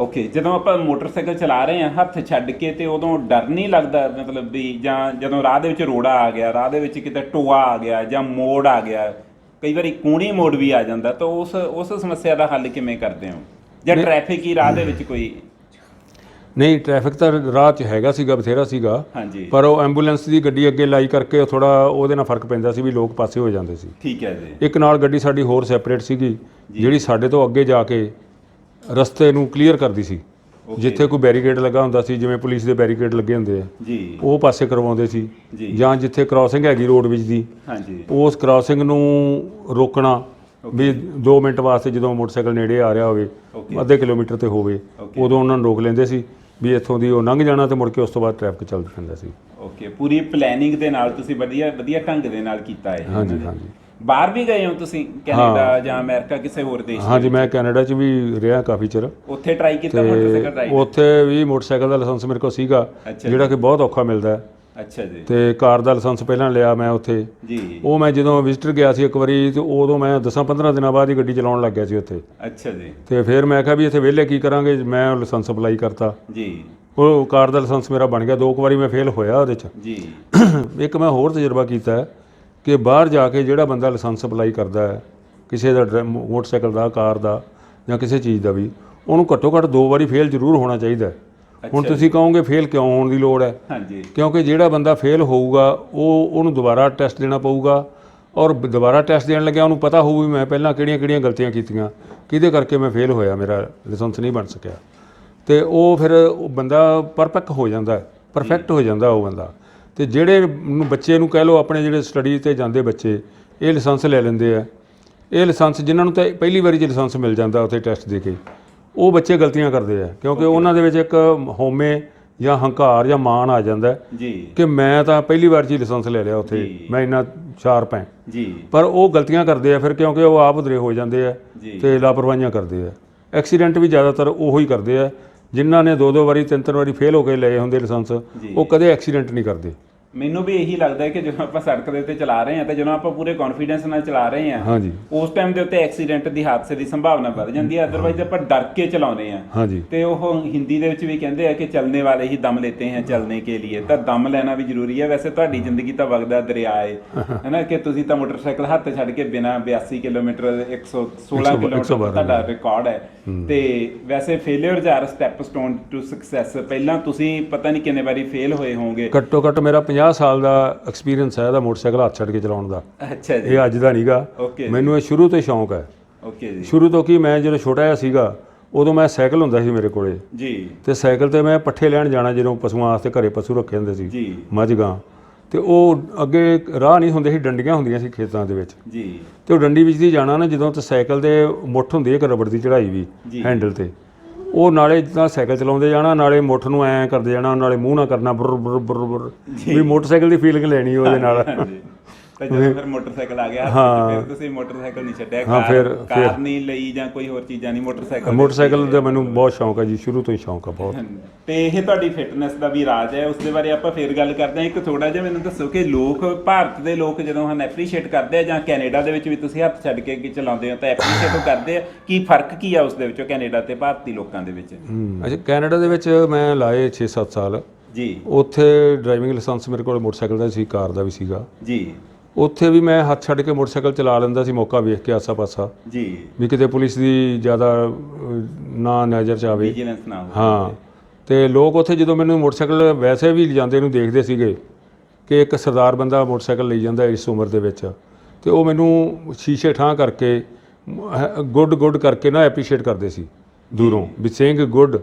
ਓਕੇ ਜਦੋਂ ਆਪਾਂ ਮੋਟਰਸਾਈਕਲ ਚਲਾ ਰਹੇ ਹਾਂ ਹੱਥ ਛੱਡ ਕੇ ਤੇ ਉਦੋਂ ਡਰ ਨਹੀਂ ਲੱਗਦਾ ਮਤਲਬ ਵੀ ਜਾਂ ਜਦੋਂ ਰਾਹ ਦੇ ਵਿੱਚ ਰੋੜਾ ਆ ਗਿਆ ਰਾਹ ਦੇ ਵਿੱਚ ਕਿਤੇ ਟੋਆ ਆ ਗਿਆ ਜਾਂ ਮੋੜ ਆ ਗਿਆ ਕਈ ਵਾਰੀ ਕੂਣੀ ਮੋੜ ਵੀ ਆ ਜਾਂਦਾ ਤਾਂ ਉਸ ਉਸ ਸਮੱਸਿਆ ਦਾ ਹੱਲ ਕਿਵੇਂ ਕਰਦੇ ਹੋ? ਜਾਂ ਟ੍ਰੈਫਿਕ ਹੀ ਰਾਹ ਦੇ ਵਿੱਚ ਕੋਈ ਨਹੀਂ ਟ੍ਰੈਫਿਕ ਤਾਂ ਰਾਹ 'ਚ ਹੈਗਾ ਸੀਗਾ ਬਥੇਰਾ ਸੀਗਾ। ਹਾਂਜੀ। ਪਰ ਉਹ ਐਂਬੂਲੈਂਸ ਦੀ ਗੱਡੀ ਅੱਗੇ ਲਾਈ ਕਰਕੇ ਥੋੜਾ ਉਹਦੇ ਨਾਲ ਫ਼ਰਕ ਪੈਂਦਾ ਸੀ ਵੀ ਲੋਕ ਪਾਸੇ ਹੋ ਜਾਂਦੇ ਸੀ। ਠੀਕ ਹੈ ਜੀ। ਇੱਕ ਨਾਲ ਗੱਡੀ ਸਾਡੀ ਹੋਰ ਸੈਪਰੇਟ ਸੀਗੀ ਜਿਹੜੀ ਸਾਡੇ ਤੋਂ ਅੱਗੇ ਜਾ ਕੇ ਰਸਤੇ ਨੂੰ ਕਲੀਅਰ ਕਰਦੀ ਸੀ। ਜਿੱਥੇ ਕੋਈ ਬੈਰੀਕੇਡ ਲੱਗਾ ਹੁੰਦਾ ਸੀ ਜਿਵੇਂ ਪੁਲਿਸ ਦੇ ਬੈਰੀਕੇਡ ਲੱਗੇ ਹੁੰਦੇ ਆ। ਜੀ। ਉਹ ਪਾਸੇ ਕਰਵਾਉਂਦੇ ਸੀ। ਜੀ। ਜਿੱਥੇ ਕ੍ਰਾਸਿੰਗ ਹੈਗੀ ਰੋਡ ਵਿੱਚ ਦੀ ਹਾਂਜੀ। ਉਸ ਕ੍ਰਾਸਿੰਗ ਨੂੰ ਰੋਕਣਾ ਵੀ 2 ਮਿੰਟ ਵਾਸਤੇ ਜਦੋਂ ਮੋਟਰਸਾਈਕਲ ਨੇੜੇ ਆ ਰਿਹਾ ਹੋਵੇ. ਅੱਧੇ ਕਿਲੋਮੀਟਰ ਤੇ ਹੋਵੇ. ਉਦੋਂ ਉਹਨਾਂ ਨੂੰ ਰੋਕ ਲੈਂਦੇ ਸੀ। ਵੀ ਇੱਥੋਂ ਦੀ ਉਹ ਲੰਘ ਜਾਣਾ ਤੇ ਮੁੜ ਕੇ ਉਸ ਤੋਂ ਬਾਅਦ ਟ੍ਰੈਫਿਕ ਚੱਲਦਾ ਪੈਂਦਾ ਸੀ। ਓਕੇ ਪੂਰੀ ਪਲੈਨਿੰਗ ਦੇ ਨਾਲ ਤੁਸੀਂ ਵਧੀਆ ਵਧੀਆ ਢੰਗ ਦੇ ਨਾਲ ਕੀਤਾ ਹੈ ਹਾਂਜੀ ਹਾਂਜੀ। ਬਾਹਰ ਵੀ ਗਏ ਹੋ ਤੁਸੀਂ ਕੈਨੇਡਾ ਜਾਂ ਅਮਰੀਕਾ ਕਿਸੇ ਹੋਰ ਦੇਸ਼ ਹਾਂਜੀ ਮੈਂ ਕੈਨੇਡਾ 'ਚ ਵੀ ਰਿਹਾ ਕਾਫੀ ਚਿਰ। ਉੱਥੇ ਟਰਾਈ ਕੀਤਾ ਮੋਟਰਸਾਈਕਲ ਟਰਾਈ ਉੱਥੇ ਵੀ ਮੋਟਰਸਾਈਕਲ ਦਾ ਲਾਇਸੈਂਸ ਮੇਰੇ ਕੋਲ ਸੀਗਾ ਜਿਹੜਾ ਕਿ ਬਹੁਤ ਔਖਾ ਮਿਲਦਾ ਹੈ। ਅੱਛਾ ਜੀ। ਤੇ ਕਾਰ ਦਾ ਲਾਇਸੈਂਸ ਪਹਿਲਾਂ ਲਿਆ ਮੈਂ ਉੱਥੇ। ਜੀ। ਉਹ ਮੈਂ ਜਦੋਂ ਵਿਜ਼ਟਰ ਗਿਆ ਸੀ ਇੱਕ ਵਾਰੀ ਤੇ ਉਦੋਂ ਮੈਂ 10-15 ਦਿਨਾਂ ਬਾਅਦ ਹੀ ਗੱਡੀ ਚਲਾਉਣ ਲੱਗ ਗਿਆ ਸੀ ਉੱਥੇ। ਅੱਛਾ ਜੀ। ਤੇ ਫਿਰ ਮੈਂ ਕਿਹਾ ਵੀ ਇੱਥੇ ਵਿਹਲੇ ਕੀ ਕਰਾਂਗੇ? ਮੈਂ ਲਾਇਸੈਂਸ ਅਪਲਾਈ ਕਰਤਾ। ਜੀ। ਉਹ ਕਾਰ ਦਾ ਲਾਇਸੈਂਸ ਮੇਰਾ ਬਣ ਗਿਆ। ਦੋ ਕੁ ਵਾਰੀ ਮੈਂ ਫੇਲ ਹੋਇਆ ਉਹਦੇ 'ਚ। ਜੀ। ਇੱਕ ਮੈਂ ਹੋਰ ਤਜਰਬਾ ਕੀਤਾ ਕਿ ਬਾਹਰ ਜਾ ਕੇ ਜਿਹੜਾ ਬੰਦਾ ਲਾਇਸੈਂਸ ਅਪਲਾਈ ਕਰਦਾ ਹੈ ਕਿਸੇ ਦਾ ਮੋਟਰਸਾਈਕਲ ਦਾ ਕਾਰ ਦਾ ਜਾਂ ਕਿਸੇ ਚੀਜ਼ ਦਾ ਵੀ ਉਹਨੂੰ ਘੱਟੋ ਘੱਟ ਦੋ ਵਾਰੀ ਫੇਲ ਜ਼ਰੂਰ ਹੋਣਾ ਚਾਹੀਦਾ ਹੈ। ਹੁਣ ਤੁਸੀਂ ਕਹੋਗੇ ਫੇਲ ਕਿਉਂ ਹੋਣ ਦੀ ਲੋੜ ਹੈ? ਹਾਂਜੀ। ਕਿਉਂਕਿ ਜਿਹੜਾ ਬੰਦਾ ਫੇਲ ਹੋਊਗਾ ਉਹ ਉਹਨੂੰ ਦੁਬਾਰਾ ਟੈਸਟ ਦੇਣਾ ਪਊਗਾ ਔਰ ਦੁਬਾਰਾ ਟੈਸਟ ਦੇਣ ਲੱਗਿਆ ਉਹਨੂੰ ਪਤਾ ਹੋਊ ਵੀ ਮੈਂ ਪਹਿਲਾਂ ਕਿਹੜੀਆਂ-ਕਿਹੜੀਆਂ ਗਲਤੀਆਂ ਕੀਤੀਆਂ ਕਿਹਦੇ ਕਰਕੇ ਮੈਂ ਫੇਲ ਹੋਇਆ ਮੇਰਾ ਲਾਇਸੈਂਸ ਨਹੀਂ ਬਣ ਸਕਿਆ। ਤੇ ਉਹ ਫਿਰ ਉਹ ਬੰਦਾ ਪਰਫੈਕਟ ਹੋ ਜਾਂਦਾ ਪਰਫੈਕਟ ਹੋ ਜਾਂਦਾ ਉਹ ਬੰਦਾ। ਤੇ ਜਿਹੜੇ ਨੂੰ ਬੱਚੇ ਨੂੰ ਕਹਿ ਲਓ ਆਪਣੇ ਜਿਹੜੇ ਸਟੱਡੀ ਤੇ ਜਾਂਦੇ ਬੱਚੇ ਇਹ ਲਾਇਸੈਂਸ ਲੈ ਲੈਂਦੇ ਆ। ਇਹ ਲਾਇਸੈਂਸ ਜਿਨ੍ਹਾਂ ਨੂੰ ਤਾਂ ਪਹਿਲੀ ਵਾਰੀ 'ਚ ਲਾਇਸੈਂਸ ਮਿਲ ਜਾਂਦਾ ਉੱਥੇ ਟੈਸਟ ਦੇ ਕੇ। ਉਹ ਬੱਚੇ ਗਲਤੀਆਂ ਕਰਦੇ ਆ ਕਿਉਂਕਿ ਉਹਨਾਂ ਦੇ ਵਿੱਚ ਇੱਕ ਹਉਮੈ ਜਾਂ ਹੰਕਾਰ ਜਾਂ ਮਾਣ ਆ ਜਾਂਦਾ ਹੈ ਜੀ ਕਿ ਮੈਂ ਤਾਂ ਪਹਿਲੀ ਵਾਰ 'ਚ ਹੀ ਲਾਇਸੈਂਸ ਲੈ ਲਿਆ ਉੱਥੇ। ਮੈਂ ਇੰਨਾ ਸ਼ਾਰਪ ਹਾਂ ਜੀ ਪਰ ਉਹ ਗਲਤੀਆਂ ਕਰਦੇ ਆ ਫਿਰ ਕਿਉਂਕਿ ਉਹ ਆਪ ਉਧਰੇ ਹੋ ਜਾਂਦੇ ਆ। ਤੇ ਲਾਪਰਵਾਹੀਆਂ ਕਰਦੇ ਆ ਐਕਸੀਡੈਂਟ ਵੀ ਜ਼ਿਆਦਾਤਰ ਉਹੋ ਹੀ ਕਰਦੇ ਆ ਜਿਨ੍ਹਾਂ ਨੇ ਦੋ ਦੋ ਵਾਰੀ ਤਿੰਨ ਤਿੰਨ ਵਾਰੀ ਫੇਲ ਹੋ ਕੇ ਲਏ ਹੁੰਦੇ ਲਾਇਸੈਂਸ। ਉਹ ਕਦੇ ਐਕਸੀਡੈਂਟ ਨਹੀਂ ਕਰਦੇ ਮੈਨੂੰ ਵੀ ਇਹੀ ਲੱਗਦਾ ਹੈ ਕਿ ਜਦੋਂ ਆਪਾਂ ਸੜਕ ਦੇ ਉੱਤੇ ਚਲਾ ਰਹੇ ਹਾਂ ਤੇ ਜਦੋਂ ਆਪਾਂ ਪੂਰੇ ਕੌਨਫੀਡੈਂਸ ਨਾਲ ਚਲਾ ਰਹੇ ਹਾਂ ਉਸ ਟਾਈਮ ਦੇ ਉੱਤੇ ਐਕਸੀਡੈਂਟ ਦੀ ਹਾਦਸੇ ਦੀ ਸੰਭਾਵਨਾ ਵੱਧ ਜਾਂਦੀ ਹੈ। ਅਦਰਵਾਈਜ਼ ਆਪਾਂ ਡਰ ਕੇ ਚਲਾਉਂਦੇ ਹਾਂ। ਤੇ ਉਹ ਹਿੰਦੀ ਦੇ ਵਿੱਚ ਵੀ ਕਹਿੰਦੇ ਆ ਕਿ ਚਲਨੇ ਵਾਲੇ ਹੀ ਦਮ ਲੈਤੇ ਹਨ ਚਲਨੇ ਕੇ ਲਈ ਤਾਂ ਦਮ ਲੈਣਾ ਵੀ ਜ਼ਰੂਰੀ ਹੈ। ਵੈਸੇ ਤੁਹਾਡੀ ਜ਼ਿੰਦਗੀ ਤਾਂ ਵਗਦਾ ਦਰਿਆ ਹੈ ਹੈਨਾ ਕਿ ਤੁਸੀਂ ਤਾਂ ਮੋਟਰਸਾਈਕਲ ਹੱਥ ਛੱਡ ਕੇ ਬਿਨਾ 82 ਕਿਲੋਮੀਟਰ 116 ਕਿਲੋਮੀਟਰ ਤੁਹਾਡਾ ਰਿਕਾਰਡ ਹੈ। ਤੇ ਵੈਸੇ ਫੇਲਿਅਰ ਜਾਂ ਸਟੈਪ ਸਟੋਨ ਟੂ ਸਕਸੈਸ ਪਹਿਲਾਂ ਤੁਸੀਂ ਪਤਾ ਨਹੀਂ ਕਿੰਨੇ ਵਾਰੀ ਫੇਲ ਹੋਏ ਹੋਵੋਗੇ। ਘੱਟੋ ਘੱਟ ਮੇਰਾ 50 ਸਾਲ ਦਾ ਐਕਸਪੀਰੀਅੰਸ ਹੈ ਇਹਦਾ ਮੋਟਰਸਾਈਕਲ ਹੱਥ ਛੱਡ ਕੇ ਚਲਾਉਣ ਦਾ। ਅੱਛਾ ਜੀ। ਇਹ ਅੱਜ ਦਾ ਨਹੀਂਗਾ ਓਕੇ ਮੈਨੂੰ ਇਹ ਸ਼ੁਰੂ ਤੋਂ ਹੀ ਸ਼ੌਂਕ ਹੈ। ਓਕੇ ਜੀ। ਸ਼ੁਰੂ ਤੋਂ ਕੀ ਮੈਂ ਜਦੋਂ ਛੋਟਾ ਜਿਹਾ ਸੀਗਾ ਉਦੋਂ ਮੈਂ ਸਾਈਕਲ ਹੁੰਦਾ ਸੀ ਮੇਰੇ ਕੋਲੇ। ਜੀ। ਤੇ ਸਾਈਕਲ ਤੇ ਮੈਂ ਪੱਠੇ ਲੈਣ ਜਾਣਾ ਜਦੋਂ ਪਸ਼ੂਆਂ ਵਾਸਤੇ ਘਰੇ ਪਸ਼ੂ ਰੱਖੇ ਹੁੰਦੇ ਸੀ। ਜੀ। ਮੱਝ ਗਾਂ। ਤੇ ਉਹ ਅੱਗੇ ਰਾਹ ਨਹੀਂ ਹੁੰਦੇ ਸੀ ਡੰਡੀਆਂ ਹੁੰਦੀਆਂ ਸੀ ਖੇਤਾਂ ਦੇ ਵਿੱਚ। ਜੀ। ਤੇ ਉਹ ਡੰਡੀ ਵਿੱਚ ਦੀ ਜਾਣਾ ਨਾ ਜਦੋਂ ਤੇ ਸਾਈਕਲ ਦੇ ਮੁੱਠ ਹੁੰਦੀ ਹੈ ਇੱਕ ਰਬੜ ਦੀ ਚੜਾਈ ਵੀ। ਹੈਂਡਲ ਤੇ। ਉਹ ਨਾਲੇ ਜਿੱਦਾਂ ਸਾਈਕਲ ਚਲਾਉਂਦੇ ਜਾਣਾ ਨਾਲੇ ਮੁੱਠ ਨੂੰ ਐਂ ਕਰਦੇ ਜਾਣਾ ਨਾਲੇ ਮੂੰਹ ਨਾਲ ਕਰਨਾ ਬੁਰ ਬੁਰ ਬੁਰ ਵੀ ਮੋਟਰਸਾਈਕਲ ਦੀ ਫੀਲਿੰਗ ਲੈਣੀ ਉਹਦੇ ਨਾਲ। ਤੇ ਜਦੋਂ ਫਿਰ ਮੋਟਰਸਾਈਕਲ ਆ ਗਿਆ ਫਿਰ ਤੁਸੀਂ ਮੋਟਰਸਾਈਕਲ ਨਹੀਂ ਛੱਡਿਆ ਹਾਂ, ਕਾਰ ਫਿਰ- ਕਾਰ ਨਹੀਂ ਲਈ ਜਾਂ ਕੋਈ ਹੋਰ ਚੀਜ਼ਾਂ ਨਹੀਂ ਮੋਟਰਸਾਈਕਲ ਮੋਟਰਸਾਈਕਲ ਦਾ ਮੈਨੂੰ ਬਹੁਤ ਸ਼ੌਂਕ ਹੈ ਜੀ ਸ਼ੁਰੂ ਤੋਂ ਹੀ ਸ਼ੌਂਕ ਹੈ ਬਹੁਤ। ਤੇ ਇਹ ਤੁਹਾਡੀ ਫਿਟਨੈਸ ਦਾ ਵੀ ਰਾਜ ਹੈ ਉਸ ਦੇ ਬਾਰੇ ਆਪਾਂ ਫੇਰ ਗੱਲ ਕਰਦੇ ਹਾਂ। ਇੱਕ ਥੋੜਾ ਜਿਹਾ ਮੈਨੂੰ ਦੱਸੋ ਕਿ ਲੋਕ ਭਾਰਤ ਦੇ ਲੋਕ ਜਦੋਂ ਹਨ ਐਪਰੀਸ਼ੀਏਟ ਕਰਦੇ ਆ ਜਾਂ ਕੈਨੇਡਾ ਦੇ ਵਿੱਚ ਵੀ ਤੁਸੀਂ ਹੱਥ ਛੱਡ ਕੇ ਕੀ ਚਲਾਉਂਦੇ ਹੋ ਤਾਂ ਐਪਰੀਸ਼ੀਏਟ ਕਰਦੇ ਆ? ਕੀ ਫ਼ਰਕ ਕੀ ਆ ਉਸ ਦੇ ਵਿੱਚੋਂ ਕੈਨੇਡਾ ਤੇ ਭਾਰਤੀ ਲੋਕਾਂ ਦੇ ਵਿੱਚ? ਅੱਛਾ ਕੈਨੇਡਾ ਦੇ ਵਿੱਚ ਮੈਂ ਲਾਏ 6-7 ਸਾਲ। ਜੀ। ਉੱਥੇ ਡਰਾਈਵਿੰਗ ਲਾਇਸੈਂਸ ਮੇਰੇ ਕੋਲ ਮੋਟਰਸਾਈਕਲ ਦਾ ਸੀ ਕਾਰ ਦਾ ਵੀ ਸੀਗਾ। ਜੀ। ਉੱਥੇ ਵੀ ਮੈਂ ਹੱਥ ਛੱਡ ਕੇ ਮੋਟਰਸਾਈਕਲ ਚਲਾ ਲੈਂਦਾ ਸੀ ਮੌਕਾ ਵੇਖ ਕੇ ਆਸਾ ਪਾਸਾ ਜੀ। ਵੀ ਕਿਤੇ ਪੁਲਿਸ ਦੀ ਜ਼ਿਆਦਾ ਨਾ ਨਜ਼ਰ ਚ ਆਵੇ। ਵਿਜੀਲੈਂਸ ਨਾ ਹੋ ਹਾਂ। ਤੇ ਲੋਕ ਉੱਥੇ ਜਦੋਂ ਮੈਨੂੰ ਮੋਟਰਸਾਈਕਲ ਵੈਸੇ ਵੀ ਲਿਜਾਂਦੇ ਨੂੰ ਦੇਖਦੇ ਸੀਗੇ ਕਿ ਇੱਕ ਸਰਦਾਰ ਬੰਦਾ ਮੋਟਰਸਾਈਕਲ ਲਈ ਜਾਂਦਾ ਇਸ ਉਮਰ ਦੇ ਵਿੱਚ ਤੇ ਉਹ ਮੈਨੂੰ ਸ਼ੀਸ਼ੇ ਠਾਂ ਕਰਕੇ ਗੁੱਡ ਗੁੱਡ ਕਰਕੇ ਨਾ ਐਪਰੀਸ਼ੀਏਟ ਕਰਦੇ ਸੀ। ਦੂਰੋਂ। ਵੀ ਸਿੰਘ ਗੁੱਡ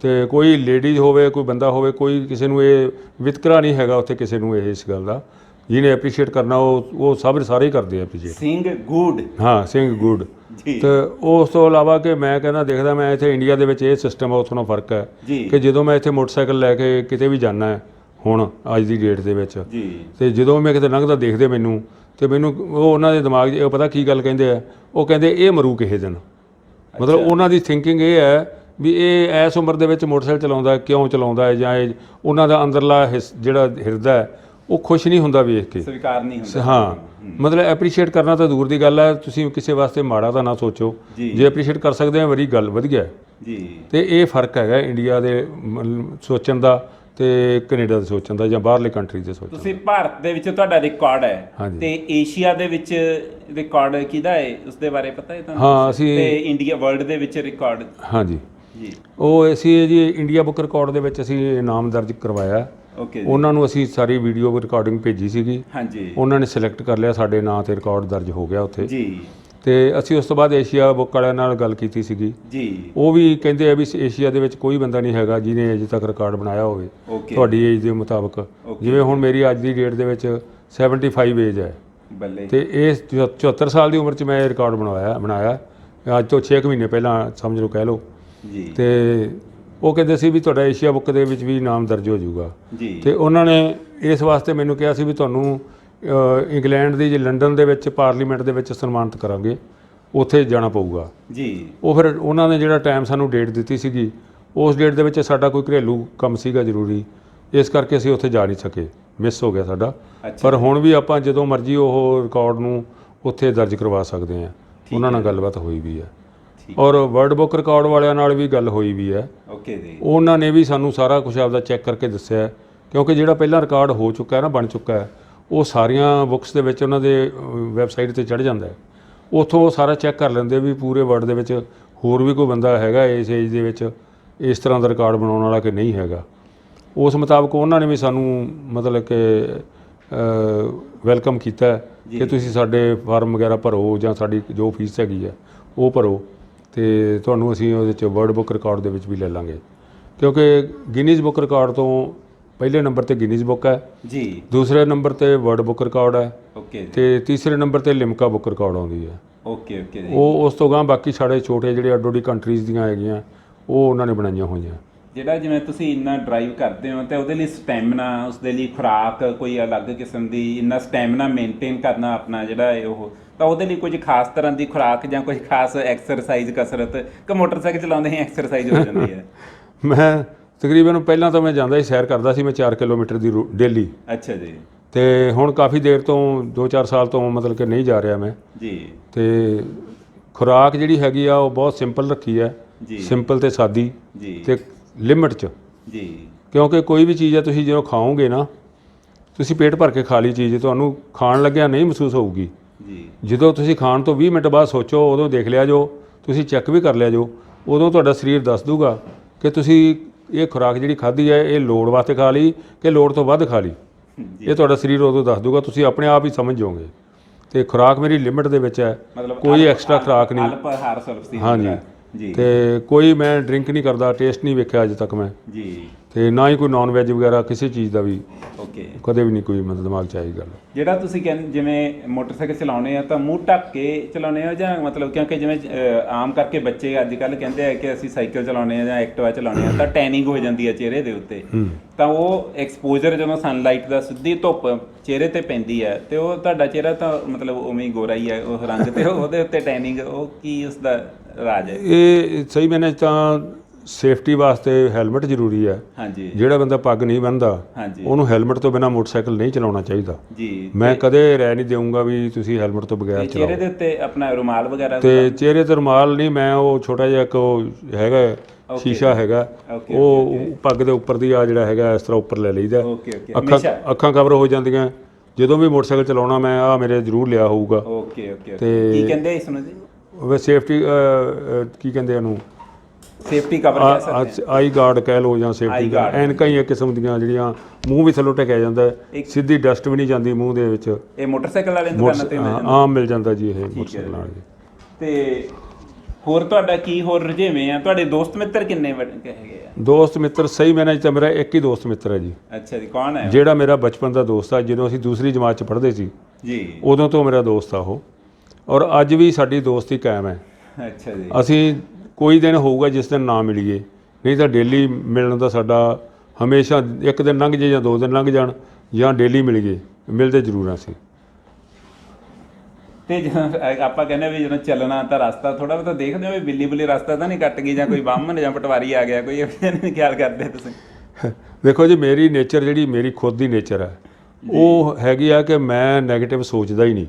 ਤੇ ਕੋਈ ਲੇਡੀ ਹੋਵੇ ਕੋਈ ਬੰਦਾ ਹੋਵੇ ਕੋਈ ਕਿਸੇ ਨੂੰ ਇਹ ਵਿਤਕਰਾ ਨਹੀਂ ਹੈਗਾ ਉੱਥੇ ਕਿਸੇ ਨੂੰ ਇਹ ਇਸ ਗੱਲ ਦਾ। ਜਿਹਨੇ ਐਪਰੀਸ਼ੀਏਟ ਕਰਨਾ ਉਹ ਉਹ ਸਭ ਸਾਰੇ ਹੀ ਕਰਦੇ ਆ ਐਪਰੀਸ਼ੀਏਟ ਸਿੰਘ ਗੁੱਡ ਹਾਂ ਸਿੰਘ ਗੁੱਡ ਜੀ। ਤੇ ਉਸ ਤੋਂ ਇਲਾਵਾ ਕਿ ਮੈਂ ਕਹਿੰਦਾ ਦੇਖਦਾ ਮੈਂ ਇੱਥੇ ਇੰਡੀਆ ਦੇ ਵਿੱਚ ਇਹ ਸਿਸਟਮ ਆ ਉੱਥੋਂ ਦਾ ਫ਼ਰਕ ਹੈ ਜੀ। ਕਿ ਜਦੋਂ ਮੈਂ ਇੱਥੇ ਮੋਟਰਸਾਈਕਲ ਲੈ ਕੇ ਕਿਤੇ ਵੀ ਜਾਣਾ ਹੈ ਹੁਣ ਅੱਜ ਦੀ ਡੇਟ ਦੇ ਵਿੱਚ ਜੀ। ਤੇ ਜਦੋਂ ਮੈਂ ਕਿਤੇ ਲੰਘਦਾ ਦੇਖਦੇ ਮੈਨੂੰ ਤੇ ਮੈਨੂੰ ਉਹ ਉਹਨਾਂ ਦੇ ਦਿਮਾਗ 'ਚ ਇਹ ਪਤਾ ਕੀ ਗੱਲ ਕਹਿੰਦੇ ਆ? ਉਹ ਕਹਿੰਦੇ ਇਹ ਮਰੂ ਕਿਸੇ ਦਿਨ। ਮਤਲਬ ਉਹਨਾਂ ਦੀ ਥਿੰਕਿੰਗ ਇਹ ਹੈ ਵੀ ਇਹ ਐਸ ਉਮਰ ਦੇ ਵਿੱਚ ਮੋਟਰਸਾਈਕਲ ਚਲਾਉਂਦਾ ਹੈ, ਕਿਉਂ ਚਲਾਉਂਦਾ ਹੈ ਜਾਂ ਇਹ ਉਹਨਾਂ ਦਾ ਅੰਦਰਲਾ ਹਿੱਸ- ਜਿਹੜਾ ਹਿਰਦਾ ਹੈ ਉਹ ਖੁਸ਼ ਨਹੀਂ ਹੁੰਦਾ ਵੇਖ ਕੇ। ਸਵੀਕਾਰ ਨਹੀਂ ਹੁੰਦਾ। ਹਾਂ। ਮਤਲਬ ਐਪਰੀਸ਼ੀਏਟ ਕਰਨਾ ਤਾਂ ਦੂਰ ਦੀ ਗੱਲ ਹੈ। ਤੁਸੀਂ ਕਿਸੇ ਵਾਸਤੇ ਮਾੜਾ ਤਾਂ ਨਾ ਸੋਚੋ। ਜੀ। ਐਪਰੀਸ਼ੀਏਟ ਕਰ ਸਕਦੇ ਆ ਵਰੀ ਗੱਲ ਵਧੀਆ। ਜੀ। ਤੇ ਇਹ ਫ਼ਰਕ ਹੈਗਾ ਇੰਡੀਆ ਦੇ ਸੋਚਣ ਦਾ ਤੇ ਕੈਨੇਡਾ ਦੇ ਸੋਚਣ ਦਾ ਜਾਂ ਬਾਹਰਲੇ ਕੰਟਰੀ ਦੇ ਸੋਚਣ ਤੁਸੀਂ ਭਾਰਤ ਦੇ ਵਿੱਚ ਤੁਹਾਡਾ ਰਿਕਾਰਡ ਹੈ। ਤੇ ਏਸ਼ੀਆ ਦੇ ਵਿੱਚ ਰਿਕਾਰਡ ਕਿਹਦਾ ਹੈ? ਉਸ ਦੇ ਬਾਰੇ ਪਤਾ ਹੈ ਤੁਹਾਨੂੰ? ਹਾਂ ਅਸੀਂ ਤੇ ਇੰਡੀਆ ਵਰਲਡ ਦੇ ਵਿੱਚ ਰਿਕਾਰਡ ਹਾਂਜੀ। ਜੀ। ਉਹ ਅਸੀਂ ਜੀ ਇੰਡੀਆ ਬੁੱਕ ਰਿਕਾਰਡ ਦੇ ਵਿੱਚ ਅਸੀਂ ਨਾਮ ਦਰਜ ਕਰਵਾਇਆ। ਓਕੇ ਜੀ। ਉਹਨਾਂ ਨੂੰ ਅਸੀਂ ਸਾਰੀ ਵੀਡੀਓ ਰਿਕਾਰਡਿੰਗ ਭੇਜੀ ਸੀਗੀ। ਹਾਂਜੀ। ਉਹਨਾਂ ਨੇ ਸਿਲੈਕਟ ਕਰ ਲਿਆ ਸਾਡੇ ਨਾਂ ਤੇ ਰਿਕਾਰਡ ਦਰਜ ਹੋ ਗਿਆ ਉੱਥੇ। ਜੀ। ਤੇ ਅਸੀਂ ਉਸ ਤੋਂ ਬਾਅਦ ਏਸ਼ੀਆ ਬੁੱਕ ਵਾਲਿਆਂ ਨਾਲ ਗੱਲ ਕੀਤੀ ਸੀਗੀ। ਜੀ। ਉਹ ਵੀ ਕਹਿੰਦੇ ਆ ਵੀ ਏਸ਼ੀਆ ਦੇ ਵਿੱਚ ਕੋਈ ਬੰਦਾ ਨਹੀਂ ਹੈਗਾ ਜਿਹਨੇ ਅਜੇ ਤੱਕ ਰਿਕਾਰਡ ਬਣਾਇਆ ਹੋਵੇ। ਓਕੇ ਤੁਹਾਡੀ ਏਜ ਦੇ ਮੁਤਾਬਕ। ਜਿਵੇਂ ਹੁਣ ਮੇਰੀ ਅੱਜ ਦੀ ਡੇਟ ਦੇ ਵਿੱਚ 75 ਏਜ ਹੈ। ਬੱਲੇ। ਤੇ ਇਹ 74 ਸਾਲ ਦੀ ਉਮਰ 'ਚ ਮੈਂ ਇਹ ਰਿਕਾਰਡ ਬਣਵਾਇਆ ਬਣਾਇਆ। ਅੱਜ ਤੋਂ 6 ਮਹੀਨੇ ਪਹਿਲਾਂ ਸਮਝ ਲਓ ਕਹਿ ਲਓ। ਜੀ। ਤੇ ਉਹ ਕਹਿੰਦੇ ਸੀ ਵੀ ਤੁਹਾਡਾ ਏਸ਼ੀਆ ਬੁੱਕ ਦੇ ਵਿੱਚ ਵੀ ਨਾਮ ਦਰਜ ਹੋ ਜਾਊਗਾ। ਜੀ। ਤੇ ਉਹਨਾਂ ਨੇ ਇਸ ਵਾਸਤੇ ਮੈਨੂੰ ਕਿਹਾ ਸੀ ਵੀ ਤੁਹਾਨੂੰ ਇੰਗਲੈਂਡ ਦੀ ਜੇ ਲੰਡਨ ਦੇ ਵਿੱਚ ਪਾਰਲੀਮੈਂਟ ਦੇ ਵਿੱਚ ਸਨਮਾਨਿਤ ਕਰਾਂਗੇ ਉੱਥੇ ਜਾਣਾ ਪਊਗਾ। ਜੀ। ਉਹ ਫਿਰ ਉਹਨਾਂ ਨੇ ਜਿਹੜਾ ਟਾਈਮ ਸਾਨੂੰ ਡੇਟ ਦਿੱਤੀ ਸੀਗੀ ਉਸ ਡੇਟ ਦੇ ਵਿੱਚ ਸਾਡਾ ਕੋਈ ਘਰੇਲੂ ਕੰਮ ਸੀਗਾ ਜ਼ਰੂਰੀ। ਇਸ ਕਰਕੇ ਅਸੀਂ ਉੱਥੇ ਜਾ ਨਹੀਂ ਸਕੇ। ਮਿਸ ਹੋ ਗਿਆ ਸਾਡਾ। ਪਰ ਹੁਣ ਵੀ ਆਪਾਂ ਜਦੋਂ ਮਰਜ਼ੀ ਉਹ ਰਿਕਾਰਡ ਨੂੰ ਉੱਥੇ ਦਰਜ ਕਰਵਾ ਸਕਦੇ ਹਾਂ। ਉਹਨਾਂ ਨਾਲ ਗੱਲਬਾਤ ਹੋਈ ਵੀ ਹੈ। ਠੀਕ। ਔਰ ਵਰਲਡ ਬੁੱਕ ਰਿਕਾਰਡ ਵਾਲਿਆਂ ਨਾਲ ਵੀ ਗੱਲ ਹੋਈ ਵੀ ਹੈ। ਓਕੇ ਜੀ। ਉਹਨਾਂ ਨੇ ਵੀ ਸਾਨੂੰ ਸਾਰਾ ਕੁਝ ਆਪਦਾ ਚੈੱਕ ਕਰਕੇ ਦੱਸਿਆ ਕਿਉਂਕਿ ਜਿਹੜਾ ਪਹਿਲਾਂ ਰਿਕਾਰਡ ਹੋ ਚੁੱਕਾ ਹੈ ਨਾ ਬਣ ਚੁੱਕਾ ਹੈ ਉਹ ਸਾਰੀਆਂ ਬੁੱਕਸ ਦੇ ਵਿੱਚ ਉਹਨਾਂ ਦੇ ਵੈਬਸਾਈਟ ਤੇ ਚੜ ਜਾਂਦਾ ਹੈ। ਉੱਥੋਂ ਉਹ ਸਾਰਾ ਚੈੱਕ ਕਰ ਲੈਂਦੇ ਵੀ ਪੂਰੇ ਵਰਲਡ ਦੇ ਵਿੱਚ ਹੋਰ ਵੀ ਕੋਈ ਬੰਦਾ ਹੈਗਾ ਇਸ ਏਜ ਦੇ ਵਿੱਚ ਇਸ ਤਰ੍ਹਾਂ ਦਾ ਰਿਕਾਰਡ ਬਣਾਉਣ ਵਾਲਾ ਕਿ ਨਹੀਂ ਹੈਗਾ। ਉਸ ਮੁਤਾਬਕ ਉਹਨਾਂ ਨੇ ਵੀ ਸਾਨੂੰ ਮਤਲਬ ਕਿ ਵੈਲਕਮ ਕੀਤਾ ਕਿ ਤੁਸੀਂ ਸਾਡੇ ਫਾਰਮ ਵਗੈਰਾ ਭਰੋ ਜਾਂ ਸਾਡੀ ਜੋ ਫੀਸ ਹੈਗੀ ਹੈ ਉਹ ਭਰੋ। ਤੇ ਤੁਹਾਨੂੰ ਅਸੀਂ ਉਹਦੇ ਚ ਵਰਲਡ ਬੁੱਕ ਰਿਕਾਰਡ ਦੇ ਵਿੱਚ ਵੀ ਲੈ ਲਾਂਗੇ। ਕਿਉਂਕਿ ਗਿਨੀਜ਼ ਬੁੱਕ ਰਿਕਾਰਡ ਤੋਂ ਪਹਿਲੇ ਨੰਬਰ ਤੇ ਗਿਨੀਜ਼ ਬੁੱਕ ਹੈ। ਜੀ। ਦੂਸਰੇ ਨੰਬਰ ਤੇ ਵਰਲਡ ਬੁੱਕ ਰਿਕਾਰਡ ਹੈ। ਓਕੇ ਤੇ ਤੀਸਰੇ ਨੰਬਰ ਤੇ ਲਿਮਕਾ ਬੁੱਕ ਰਿਕਾਰਡ ਆਉਂਦੀ ਹੈ। ਓਕੇ ਓਕੇ ਜੀ ਉਹ ਉਸ ਤੋਂ ਗਾਂ ਬਾਕੀ ਸਾਡੇ ਛੋਟੇ ਜਿਹੜੇ ਅੱਡੋ ਅੱਡੀ ਕੰਟਰੀਜ਼ ਦੀਆਂ ਹੈਗੀਆਂ ਉਹ ਉਹਨਾਂ ਨੇ ਬਣਾਈਆਂ ਹੋਈਆਂ। ਜਿਹੜਾ ਜਿਵੇਂ ਤੁਸੀਂ ਇੰਨਾ ਡਰਾਈਵ ਕਰਦੇ ਹੋ ਤੇ ਉਹਦੇ ਲਈ ਸਟੈਮਿਨਾ ਉਸ ਦੇ ਲਈ ਖੁਰਾਕ ਕੋਈ ਅਲੱਗ ਕਿਸਮ ਦੀ ਇੰਨਾ ਸਟੈਮਿਨਾ ਮੇਨਟੇਨ ਕਰਨਾ ਆਪਣਾ ਜਿਹੜਾ ਉਹ ਤਾਂ ਉਹਦੇ ਲਈ ਕੁਝ ਖਾਸ ਤਰ੍ਹਾਂ ਦੀ ਖੁਰਾਕ ਜਾਂ ਕੋਈ ਖਾਸ ਐਕਸਰਸਾਈਜ਼ ਕਸਰਤ ਕਿ ਮੋਟਰਸਾਈਕਲ ਚਲਾਉਂਦੇ ਹੀ ਐਕਸਰਸਾਈਜ਼ ਹੋ ਜਾਂਦੀ ਹੈ? ਮੈਂ ਤਕਰੀਬਨ ਪਹਿਲਾਂ ਤਾਂ ਮੈਂ ਜਾਂਦਾ ਹੀ ਸੈਰ ਕਰਦਾ ਸੀ ਮੈਂ 4 ਕਿਲੋਮੀਟਰ ਦੀ ਡੇਲੀ। ਅੱਛਾ ਜੀ। ਤੇ ਹੁਣ ਕਾਫੀ ਦੇਰ ਤੋਂ 2-4 ਸਾਲ ਤੋਂ ਮਤਲਬ ਕਿ ਨਹੀਂ ਜਾ ਰਿਹਾ ਮੈਂ। ਜੀ। ਤੇ ਖੁਰਾਕ ਜਿਹੜੀ ਹੈਗੀ ਆ ਉਹ ਬਹੁਤ ਸਿੰਪਲ ਰੱਖੀ ਹੈ। ਜੀ। ਸਿੰਪਲ ਤੇ ਸਾਦੀ ਜੀ। ਤੇ ਲਿਮਟ 'ਚ। ਜੀ। ਕਿਉਂਕਿ ਕੋਈ ਵੀ ਚੀਜ਼ ਹੈ ਤੁਸੀਂ ਜਦੋਂ ਖਾਓਗੇ ਨਾ ਤੁਸੀਂ ਪੇਟ ਭਰ ਕੇ ਖਾ ਲਈ ਚੀਜ਼ ਤੁਹਾਨੂੰ ਖਾਣ ਲੱਗਿਆ ਨਹੀਂ ਮਹਿਸੂਸ ਹੋਊਗੀ। ਜੀ। ਜਦੋਂ ਤੁਸੀਂ ਖਾਣ ਤੋਂ 20 ਮਿੰਟ ਬਾਅਦ ਸੋਚੋ ਉਦੋਂ ਦੇਖ ਲਿਆ ਜੋ ਤੁਸੀਂ ਚੈੱਕ ਵੀ ਕਰ ਲਿਆ ਜੋ ਉਦੋਂ ਤੁਹਾਡਾ ਸਰੀਰ ਦੱਸ ਦੂਗਾ ਕਿ ਤੁਸੀਂ ਇਹ ਖੁਰਾਕ ਜਿਹੜੀ ਖਾਧੀ ਹੈ ਇਹ ਲੋੜ ਵਾਸਤੇ ਖਾ ਲਈ ਕਿ ਲੋੜ ਤੋਂ ਵੱਧ ਖਾ ਲਈ। ਇਹ ਤੁਹਾਡਾ ਸਰੀਰ ਉਦੋਂ ਦੱਸ ਦੂਗਾ ਤੁਸੀਂ ਆਪਣੇ ਆਪ ਹੀ ਸਮਝ ਜਾਓਗੇ। ਤੇ ਖੁਰਾਕ ਮੇਰੀ ਲਿਮਟ ਦੇ ਵਿੱਚ ਹੈ ਕੋਈ ਐਕਸਟਰਾ ਖੁਰਾਕ ਨਹੀਂ। ਅਲਪ ਹਾਂਜੀ। ਤੇ ਕੋਈ ਮੈਂ ਡਰਿੰਕ ਨਹੀਂ ਕਰਦਾ ਟੇਸਟ ਨਹੀਂ ਵੇਖਿਆ ਅਜੇ ਤੱਕ ਮੈਂ। ਜੀ। ਤੇ ਨਾ ਹੀ ਕੋਈ ਨਾਨ ਵੈਜ ਵਗੈਰਾ ਕਿਸੇ ਚੀਜ਼ ਦਾ ਵੀ ਓਕੇ ਕਦੇ ਵੀ ਨਹੀਂ ਕੋਈ ਮਤਲਬ ਦਿਮਾਗ ਚ ਆਈ ਗੱਲ। ਜਿਹੜਾ ਤੁਸੀਂ ਕਹਿੰਦੇ ਜਿਵੇਂ ਮੋਟਰਸਾਈਕਲ ਚਲਾਉਣੇ ਆ ਤਾਂ ਮੂੰਹ ਢੱਕ ਕੇ ਚਲਾਉਣੇ ਆ ਜਾਂ ਮਤਲਬ ਕਿਉਂਕਿ ਜਿਵੇਂ ਆਮ ਕਰਕੇ ਬੱਚੇ ਅੱਜ ਕੱਲ ਕਹਿੰਦੇ ਆ ਕਿ ਅਸੀਂ ਸਾਈਕਲ ਚਲਾਉਣੇ ਆ ਜਾਂ ਐਕਟਿਵਾ ਚਲਾਉਣੇ ਆ ਤਾਂ ਟੈਨਿੰਗ ਹੋ ਜਾਂਦੀ ਹੈ ਚਿਹਰੇ ਦੇ ਉੱਤੇ। ਤਾਂ ਉਹ ਐਕਸਪੋਜ਼ਰ ਜਦੋਂ ਸਨਲਾਈਟ ਦਾ ਸਿੱਧੀ ਧੁੱਪ ਚਿਹਰੇ ਤੇ ਪੈਂਦੀ ਹੈ ਤੇ ਉਹ ਤੁਹਾਡਾ ਚਿਹਰਾ ਤਾਂ ਮਤਲਬ ਉਵੇਂ ਹੀ ਗੋਰਾ ਹੀ ਹੈ ਉਹ ਰੰਗ ਤੇ ਉਹਦੇ ਉੱਤੇ ਟੈਨਿੰਗ ਉਹ ਕੀ ਉਸ ਦਾ ਰਾਜ ਹੈ? ਇਹ ਸਹੀ ਮੈਨੇ ਤਾਂ ਸੇਫਟੀ ਵਾਸਤੇ ਹੈਲਮਟ ਜ਼ਰੂਰੀ ਹੈ। ਹਾਂਜੀ। ਜਿਹੜਾ ਬੰਦਾ ਪੱਗ ਨਹੀਂ ਬੰਨਦਾ ਹਾਂਜੀ। ਉਹਨੂੰ ਹੈਲਮਟ ਤੋਂ ਬਿਨਾ ਮੋਟਰਸਾਈਕਲ ਨਹੀਂ ਚਲਾਉਣਾ ਚਾਹੀਦਾ। ਜੀ ਮੈਂ ਕਦੇ ਰਹਿ ਨਹੀਂ ਦੇਵਾਂਗਾ ਵੀ ਤੁਸੀਂ ਹੈਲਮਟ ਤੋਂ ਬਗੈਰ ਤੇ ਚਿਹਰੇ ਚਲਾਓ ਦੇ ਉੱਤੇ ਆਪਣਾ ਰੁਮਾਲ ਵਗੈਰਾ ਤੇ ਚਿਹਰੇ ਤੇ ਰੁਮਾਲ ਨਹੀਂ ਮੈਂ ਉਹ ਛੋਟਾ ਜਿਹਾ ਇੱਕ ਉਹ ਹੈਗਾ ਸ਼ੀਸ਼ਾ ਹੈਗਾ। ਉਹ ਪੱਗ ਦੇ ਉੱਪਰ ਦੀ ਆ ਜਿਹੜਾ ਹੈਗਾ ਇਸ ਤਰ੍ਹਾਂ ਉੱਪਰ ਲੈ ਲਈਦਾ। ਅੱਖਾਂ ਅੱਖਾਂ ਕਵਰ ਹੋ ਜਾਂਦੀਆਂ। ਜਦੋਂ ਵੀ ਮੋਟਰਸਾਈਕਲ ਚਲਾਉਣਾ ਮੈਂ ਆ ਮੇਰੇ ਜ਼ਰੂਰ ਲਿਆ ਹੋਊਗਾ। ਓਕੇ ਓਕੇ ਤੇ- ਕੀ ਕਹਿੰਦੇ ਇਸ ਨੂੰ ਜੀ? ਵੇ ਸੇਫਟੀ ਕੀ ਕਹਿੰਦੇ ਉਹਨੂੰ ਸੇਫਟੀ ਕਵਰ ਕਹਿ ਸਕਦੇ ਆਈ ਗਾਰਡ ਕਹਿ ਲਓ ਜਾਂ Eye ਸੇਫਟੀ guard। ਐਨਕਾਂ ਹੀ ਇੱਕ ਕਿਸਮ ਦੀਆਂ ਜਿਹੜੀਆਂ ਮੂੰਹ ਵੀ ਥੱਲੋਂ ਟਕਿਆ ਜਾਂਦਾ ਹੈ। ਇੱਕ- ਸਿੱਧੀ ਡਸਟ ਵੀ ਨਹੀਂ ਜਾਂਦੀ ਮੂੰਹ ਦੇ ਵਿੱਚ। ਇਹ ਮੋਟਰਸਾਈਕਲ ਵਾਲੇ ਦੁਕਾਨਾਂ ਤੇ ਮਿਲ ਜਾਂਦਾ। ਆਮ ਮਿਲ ਜਾਂਦਾ ਜੀ ਇਹ ਮੋਟਰਸਾਈਕਲ ਨਾਲ ਜੀ। ਤੇ ਹੋਰ ਤੁਹਾਡਾ ਕੀ ਹੋਰ ਰੁਝੇਵੇਂ ਆ? ਤੁਹਾਡੇ ਦੋਸਤ ਮਿੱਤਰ ਕਿੰਨੇ ਵੱਡੇ ਹੈਗੇ ਆ? ਦੋਸਤ ਮਿੱਤਰ ਸਹੀ ਮੈਨੇ ਤਾਂ ਮੇਰਾ ਇੱਕ ਹੀ ਦੋਸਤ ਮਿੱਤਰ ਹੈ ਜੀ। ਅੱਛਾ ਜੀ ਕੌਣ ਹੈ ਉਹ? ਜਿਹੜਾ ਮੇਰਾ ਬਚਪਨ ਦਾ ਦੋਸਤ ਆ ਜਦੋਂ ਅਸੀਂ ਦੂਸਰੀ ਜਮਾਤ 'ਚ ਪੜ੍ਹਦੇ ਸੀ ਜੀ। ਉਦੋਂ ਤੋਂ ਮੇਰਾ ਦੋਸਤ ਆ ਉਹ। ਔਰ ਅੱਜ ਵੀ ਸਾਡੀ ਦੋਸਤੀ ਕਾਇਮ ਹੈ। ਅੱਛਾ ਜੀ। ਅਸੀਂ ਕੋਈ ਦਿਨ ਹੋਊਗਾ ਜਿਸ ਦਿਨ ਨਾ ਮਿਲੀਏ। ਨਹੀਂ ਤਾਂ ਡੇਲੀ ਮਿਲਣ ਦਾ ਸਾਡਾ ਹਮੇਸ਼ਾ ਇੱਕ ਦਿਨ ਲੰਘ ਜੇ ਜਾਂ ਦੋ ਦਿਨ ਲੰਘ ਜਾਣ ਜਾਂ ਡੇਲੀ ਮਿਲੀਏ। ਮਿਲਦੇ ਜ਼ਰੂਰ ਹਾਂ ਅਸੀਂ। ਤੇ ਆਪਾਂ ਕਹਿੰਦੇ ਵੀ ਜਦੋਂ ਚੱਲਣਾ ਤਾਂ ਰਸਤਾ ਥੋੜਾ ਬਹੁਤਾ ਦੇਖਦੇ ਹੋ ਵੀ ਬਿੱਲੀ ਬੁੱਲੀ ਰਸਤਾ ਤਾਂ ਨਹੀਂ ਕੱਟ ਗਈ ਜਾਂ ਕੋਈ ਬਾਹਮਣ ਜਾਂ ਪਟਵਾਰੀ ਆ ਗਿਆ ਕੋਈ ਇਹ ਨਹੀਂ ਖਿਆਲ ਕਰਦੇ ਤੁਸੀਂ? ਦੇਖੋ ਜੀ ਮੇਰੀ ਨੇਚਰ ਜਿਹੜੀ ਮੇਰੀ ਖੁਦ ਦੀ ਨੇਚਰ ਹੈ ਉਹ ਹੈਗੀ ਆ ਕਿ ਮੈਂ 네ਗੇਟਿਵ ਸੋਚਦਾ ਹੀ ਨਹੀਂ।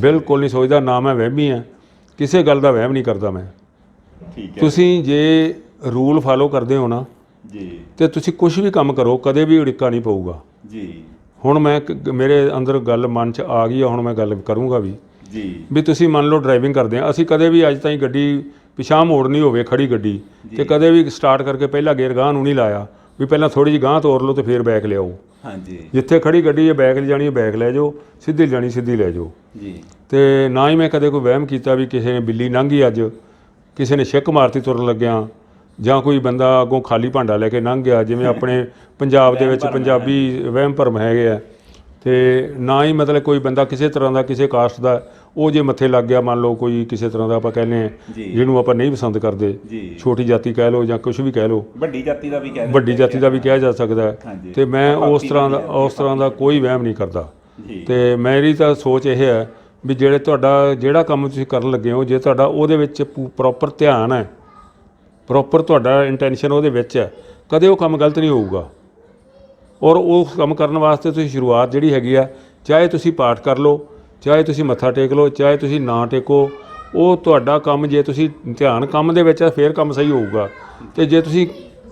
ਬਿਲਕੁਲ ਨਹੀਂ ਸੋਚਦਾ ਨਾ ਮੈਂ ਵਹਿਮੀ ਆ। ਕਿਸੇ ਗੱਲ ਦਾ ਵਹਿਮ ਨਹੀਂ ਕਰਦਾ ਮੈਂ। ਠੀਕ ਹੈ। ਤੁਸੀਂ ਜੇ ਰੂਲ ਫਾਲੋ ਕਰਦੇ ਹੋ ਨਾ ਜੀ। ਤੇ ਤੁਸੀਂ ਕੁਝ ਵੀ ਕੰਮ ਕਰੋ ਕਦੇ ਵੀ ਉੜਿੱਕਾ ਨਹੀਂ ਪਊਗਾ। ਜੀ। ਹੁਣ ਮੈਂ ਮੇਰੇ ਅੰਦਰ ਗੱਲ ਮਨ 'ਚ ਆ ਗਈ ਆ ਹੁਣ ਮੈਂ ਗੱਲ ਕਰੂੰਗਾ ਵੀ। ਜੀ। ਵੀ ਤੁਸੀਂ ਮੰਨ ਲਓ ਡਰਾਈਵਿੰਗ ਕਰਦੇ ਆ ਅਸੀਂ ਕਦੇ ਵੀ ਅੱਜ ਤਾਈਂ ਗੱਡੀ ਪਿਛਾਂਹ ਮੋੜਨੀ ਹੋਵੇ ਖੜੀ ਗੱਡੀ ਤੇ ਕਦੇ ਵੀ ਸਟਾਰਟ ਕਰਕੇ ਪਹਿਲਾ ਗੇਅਰ ਗਾਂਹ ਨੂੰ ਨਹੀਂ ਲਾਇਆ ਵੀ ਪਹਿਲਾਂ ਥੋੜੀ ਜਿਹੀ ਗਾਂਹ ਤੋਰ ਲਓ ਤੇ ਫਿਰ ਬੈਕ ਲਿਆਓ। ਹਾਂਜੀ। ਜਿੱਥੇ ਖੜੀ ਗੱਡੀ ਹੈ ਬੈਕ ਲੈ ਜਾਣੀ ਹੈ ਬੈਕ ਲੈ ਜਾਓ ਸਿੱਧੀ ਜਾਣੀ ਸਿੱਧੀ ਲੈ ਜਾਓ। ਜੀ। ਤੇ ਨਾ ਹੀ ਮੈਂ ਕਦੇ ਕੋਈ ਵਹਿਮ ਕੀਤਾ ਵੀ ਕਿਸੇ ਨੇ ਬਿੱਲੀ ਲੰਘੀ ਅੱਜ ਕਿਸੇ ਨੇ ਛਿੱਕ ਮਾਰਤੀ ਤੁਰਨ ਲੱਗਿਆ ਜਾਂ ਕੋਈ ਬੰਦਾ ਅੱਗੋਂ ਖਾਲੀ ਭਾਂਡਾ ਲੈ ਕੇ ਲੰਘ ਗਿਆ ਜਿਵੇਂ ਆਪਣੇ ਪੰਜਾਬ ਦੇ ਵਿੱਚ ਪੰਜਾਬੀ ਵਹਿਮ ਭਰਮ ਹੈਗੇ ਆ ਤੇ ਨਾ ਹੀ ਮਤਲਬ ਕੋਈ ਬੰਦਾ ਕਿਸੇ ਤਰ੍ਹਾਂ ਦਾ ਕਿਸੇ ਕਾਸਟ ਦਾ ਉਹ ਜੇ ਮੱਥੇ ਲੱਗ ਗਿਆ ਮੰਨ ਲਓ ਕੋਈ ਕਿਸੇ ਤਰ੍ਹਾਂ ਦਾ ਆਪਾਂ ਕਹਿੰਦੇ ਆ। ਜਿਹਨੂੰ ਆਪਾਂ ਨਹੀਂ ਪਸੰਦ ਕਰਦੇ ਛੋਟੀ ਜਾਤੀ ਕਹਿ ਲਓ ਜਾਂ ਕੁਝ ਵੀ ਕਹਿ ਲਓ ਵੱਡੀ ਜਾਤੀ ਦਾ ਵੀ ਕਹਿ ਵੱਡੀ ਜਾਤੀ ਦਾ ਵੀ ਕਿਹਾ ਜਾ ਸਕਦਾ ਹੈ। ਤੇ ਮੈਂ ਉਸ ਤਰ੍ਹਾਂ ਦਾ ਉਸ ਤਰ੍ਹਾਂ ਦਾ ਕੋਈ ਵਹਿਮ ਨਹੀਂ ਕਰਦਾ। ਤੇ ਮੇਰੀ ਤਾਂ ਸੋਚ ਇਹ ਹੈ ਵੀ ਜਿਹੜੇ ਤੁਹਾਡਾ, ਜਿਹੜਾ ਕੰਮ ਤੁਸੀਂ ਕਰਨ ਲੱਗੇ ਹੋ, ਜੇ ਤੁਹਾਡਾ ਉਹਦੇ ਵਿੱਚ ਪ੍ਰੋਪਰ ਧਿਆਨ ਹੈ ਪ੍ਰੋਪਰ ਤੁਹਾਡਾ ਇੰਟੈਂਸ਼ਨ ਉਹਦੇ ਵਿੱਚ ਹੈ, ਕਦੇ ਉਹ ਕੰਮ ਗਲਤ ਨਹੀਂ ਹੋਊਗਾ। ਔਰ ਉਹ ਕੰਮ ਕਰਨ ਵਾਸਤੇ ਤੁਸੀਂ ਸ਼ੁਰੂਆਤ ਜਿਹੜੀ ਹੈਗੀ ਆ, ਚਾਹੇ ਤੁਸੀਂ ਪਾਠ ਕਰ ਲਓ, ਚਾਹੇ ਤੁਸੀਂ ਮੱਥਾ ਟੇਕ ਲਓ, ਚਾਹੇ ਤੁਸੀਂ ਨਾ ਟੇਕੋ, ਉਹ ਤੁਹਾਡਾ ਕੰਮ ਜੇ ਤੁਸੀਂ ਧਿਆਨ ਕੰਮ ਦੇ ਵਿੱਚ ਹੈ ਫਿਰ ਕੰਮ ਸਹੀ ਹੋਊਗਾ। ਤੇ ਜੇ ਤੁਸੀਂ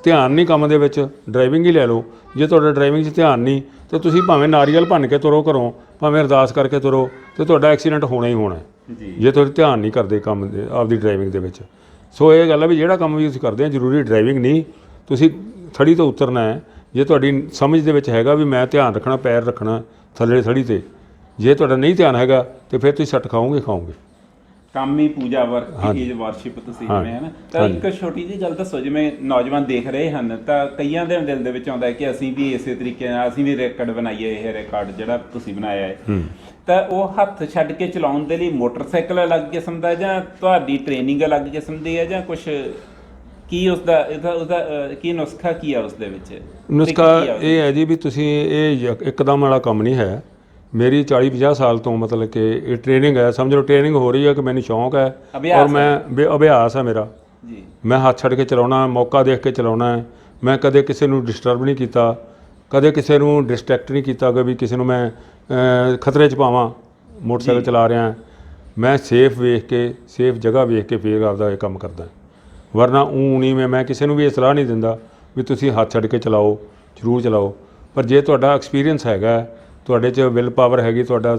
ਧਿਆਨ ਨਹੀਂ ਕੰਮ ਦੇ ਵਿੱਚ ਡਰਾਈਵਿੰਗ ਹੀ ਲੈ ਲਓ, ਜੇ ਤੁਹਾਡਾ ਡਰਾਈਵਿੰਗ 'ਚ ਧਿਆਨ ਨਹੀਂ, ਤੇ ਤੁਸੀਂ ਭਾਵੇਂ ਨਾਰੀਅਲ ਭੰਨ ਕੇ ਤੁਰੋ ਘਰੋਂ ਭਾਵੇਂ ਅਰਦਾਸ ਕਰਕੇ ਤੁਰੋ ਤੇ ਤੁਹਾਡਾ ਐਕਸੀਡੈਂਟ ਹੋਣਾ ਹੀ ਹੋਣਾ। ਜੀ। ਜੇ ਤੁਸੀਂ ਧਿਆਨ ਨਹੀਂ ਕਰਦੇ ਕੰਮ ਦੇ ਆਪਦੀ ਡਰਾਈਵਿੰਗ ਦੇ ਵਿੱਚ। ਸੋ ਇਹ ਗੱਲ ਹੈ ਵੀ ਜਿਹੜਾ ਕੰਮ ਵੀ ਤੁਸੀਂ ਕਰਦੇ ਆ ਜ਼ਰੂਰੀ ਡਰਾਈਵਿੰਗ ਨਹੀਂ। ਤੁਸੀਂ ਥੜੀ ਤੋਂ ਉਤਰਨਾ ਹੈ। ਜੇ ਤੁਹਾਡੀ ਸਮਝ ਦੇ ਵਿੱਚ ਹੈਗਾ ਵੀ ਮੈਂ ਧਿਆਨ ਰੱਖਣਾ ਪੈਰ ਰੱਖਣਾ ਥੱਲੇ ਥੜੀ ਤੇ ਜੇ ਤੁਹਾਡਾ ਨਹੀਂ ਧਿਆਨ ਹੈਗਾ ਤੇ ਫਿਰ ਤੁਸੀਂ ਸੱਟ ਖਾਓਗੇ ਖਾਓਗੇ। ਕੰਮ ਹੀ ਪੂਜਾ ਵਰਕ ਇਜ਼ ਵਰਸ਼ਿਪ ਤੁਸੀਂ। ਜਿਵੇਂ ਹੈ ਨਾ। ਤਾਂ ਇੱਕ ਛੋਟੀ ਜਿਹੀ ਗੱਲ ਦੱਸੋ ਜਿਵੇਂ ਨੌਜਵਾਨ ਦੇਖ ਰਹੇ ਹਨ ਤਾਂ ਕਈਆਂ ਦੇ ਦਿਲ ਦੇ ਵਿੱਚ ਆਉਂਦਾ ਹੈ ਕਿ ਅਸੀਂ ਵੀ ਇਸੇ ਤਰੀਕੇ ਨਾਲ ਅਸੀਂ ਵੀ ਰੈਕੋਰਡ ਬਣਾਈਏ ਇਹ ਰਿਕਾਰਡ ਜਿਹੜਾ ਤੁਸੀਂ ਬਣਾਇਆ ਹੈ। ਤਾਂ ਉਹ ਹੱਥ ਛੱਡ ਕੇ ਚਲਾਉਣ ਦੇ ਲਈ ਮੋਟਰਸਾਈਕਲ ਅਲੱਗ ਕਿਸਮ ਦਾ ਜਾਂ ਤੁਹਾਡੀ ਟ੍ਰੇਨਿੰਗ ਅਲੱਗ ਕਿਸਮ ਦੀ ਹੈ ਜਾਂ ਕੁਝ ਕੀ ਉਸ ਦਾ ਇਹਦਾ ਉਹਦਾ ਕੀ ਨੁਸਖਾ ਕੀ ਹੈ ਉਸ ਦੇ ਵਿੱਚ? ਨੁਸਖਾ? ਇਹ ਹੈ ਜੀ ਵੀ ਤੁਸੀਂ ਇਹ ਇੱਕਦਮ ਵਾਲਾ ਕੰਮ ਨਹੀਂ ਹੈ। ਮੇਰੀ 40 50 ਸਾਲ ਤੋਂ ਮਤਲਬ ਕਿ ਇਹ ਟ੍ਰੇਨਿੰਗ ਹੈ। ਸਮਝ ਲਓ ਟ੍ਰੇਨਿੰਗ ਹੋ ਰਹੀ ਹੈ ਕਿ ਮੈਨੂੰ ਸ਼ੌਂਕ ਹੈ ਔਰ ਮੈਂ ਬੇ- ਅਭਿਆਸ ਹੈ ਮੇਰਾ। ਜੀ। ਮੈਂ ਹੱਥ ਛੱਡ ਕੇ ਚਲਾਉਣਾ ਮੌਕਾ ਦੇਖ ਕੇ ਚਲਾਉਣਾ ਹੈ। ਮੈਂ ਕਦੇ ਕਿਸੇ ਨੂੰ ਡਿਸਟਰਬ ਨਹੀਂ ਕੀਤਾ ਕਦੇ ਕਿਸੇ ਨੂੰ ਡਿਸਟਰੈਕਟ ਨਹੀਂ ਕੀਤਾ ਕਿ ਵੀ ਕਿਸੇ ਨੂੰ ਮੈਂ ਅਹ, ਖਤਰੇ 'ਚ ਪਾਵਾਂ ਮੋਟਰਸਾਈਕਲ ਚਲਾ ਰਿਹਾ ਮੈਂ ਸੇਫ ਵੇਖ ਕੇ ਸੇਫ ਜਗ੍ਹਾ ਵੇਖ ਕੇ ਫੇਰ ਆਪਦਾ ਇਹ ਕੰਮ ਕਰਦਾ ਵਰਨਾ ਊਂ ਨਹੀਂ ਮੈਂ ਮੈਂ ਕਿਸੇ ਨੂੰ ਵੀ ਇਹ ਸਲਾਹ ਨਹੀਂ ਦਿੰਦਾ ਵੀ ਤੁਸੀਂ ਹੱਥ ਛੱਡ ਕੇ ਚਲਾਓ ਜ਼ਰੂਰ ਚਲਾਓ। ਪਰ ਜੇ ਤੁਹਾਡਾ ਐਕਸਪੀਰੀਅੰਸ ਹੈਗਾ ਤੁਹਾਡੇ 'ਚ ਵਿਲ ਪਾਵਰ ਹੈਗੀ ਤੁਹਾਡਾ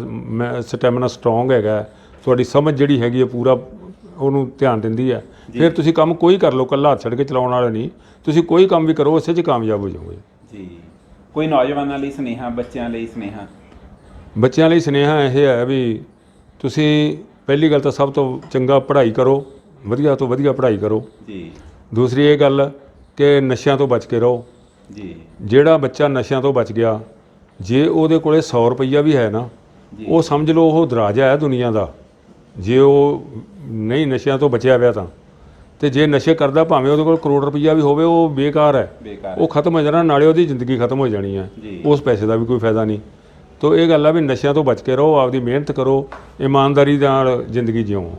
ਸਟੈਮਿਨਾ ਸਟਰੋਂਗ ਹੈਗਾ ਤੁਹਾਡੀ ਸਮਝ ਜਿਹੜੀ ਹੈਗੀ ਹੈ ਪੂਰਾ ਉਹਨੂੰ ਧਿਆਨ ਦਿੰਦੀ ਹੈ ਫਿਰ ਤੁਸੀਂ ਕੰਮ ਕੋਈ ਕਰ ਲਓ ਕੱਲਾ ਹੱਥ ਛੱਡ ਕੇ ਚਲਾਉਣ ਵਾਲਾ ਨਹੀਂ। ਤੁਸੀਂ ਕੋਈ ਕੰਮ ਵੀ ਕਰੋ ਉਸੇ 'ਚ ਕਾਮਯਾਬ ਹੋ ਜਾਓਗੇ। ਜੀ। ਕੋਈ ਨੌਜਵਾਨਾਂ ਲਈ ਸੁਨੇਹਾ ਬੱਚਿਆਂ ਲਈ ਸੁਨੇਹਾ? ਬੱਚਿਆਂ ਲਈ ਸੁਨੇਹਾ ਇਹ ਹੈ ਵੀ ਤੁਸੀਂ ਪਹਿਲੀ ਗੱਲ ਤਾਂ ਸਭ ਤੋਂ ਚੰਗਾ ਪੜ੍ਹਾਈ ਕਰੋ ਵਧੀਆ ਤੋਂ ਵਧੀਆ ਪੜ੍ਹਾਈ ਕਰੋ। ਜੀ। ਦੂਸਰੀ ਇਹ ਗੱਲ ਕਿ ਨਸ਼ਿਆਂ ਤੋਂ ਬਚ ਕੇ ਰਹੋ। ਜੀ। ਜਿਹੜਾ ਬੱਚਾ ਨਸ਼ਿਆਂ ਤੋਂ ਬਚ ਗਿਆ ਜੇ ਉਹਦੇ ਕੋਲੇ 100 ਰੁਪਈਆ ਵੀ ਹੈ ਨਾ। ਉਹ ਸਮਝ ਲਓ ਉਹ ਦਰਾਜਾ ਹੈ ਦੁਨੀਆ ਦਾ। ਜੇ ਉਹ ਨਹੀਂ ਨਸ਼ਿਆਂ ਤੋਂ ਬਚਿਆ ਹੋਇਆ ਤਾਂ। ਤੇ ਜੇ ਨਸ਼ੇ ਕਰਦਾ ਭਾਵੇਂ ਉਹਦੇ ਕੋਲ ਕਰੋੜ ਰੁਪਈਆ ਵੀ ਹੋਵੇ ਉਹ ਬੇਕਾਰ ਹੈ। ਉਹ ਖਤਮ ਹੋ ਜਾਣਾ ਨਾਲੇ ਉਹਦੀ ਜ਼ਿੰਦਗੀ ਖਤਮ ਹੋ ਜਾਣੀ ਹੈ। ਉਸ ਪੈਸੇ ਦਾ ਵੀ ਕੋਈ ਫਾਇਦਾ ਨਹੀਂ। ਤੋ ਇਹ ਗੱਲ ਆ ਵੀ ਨਸ਼ਿਆਂ ਤੋਂ ਬਚ ਕੇ ਰਹੋ ਆਪਦੀ ਮਿਹਨਤ ਕਰੋ ਇਮਾਨਦਾਰੀ ਨਾਲ ਜ਼ਿੰਦਗੀ ਜਿਓ।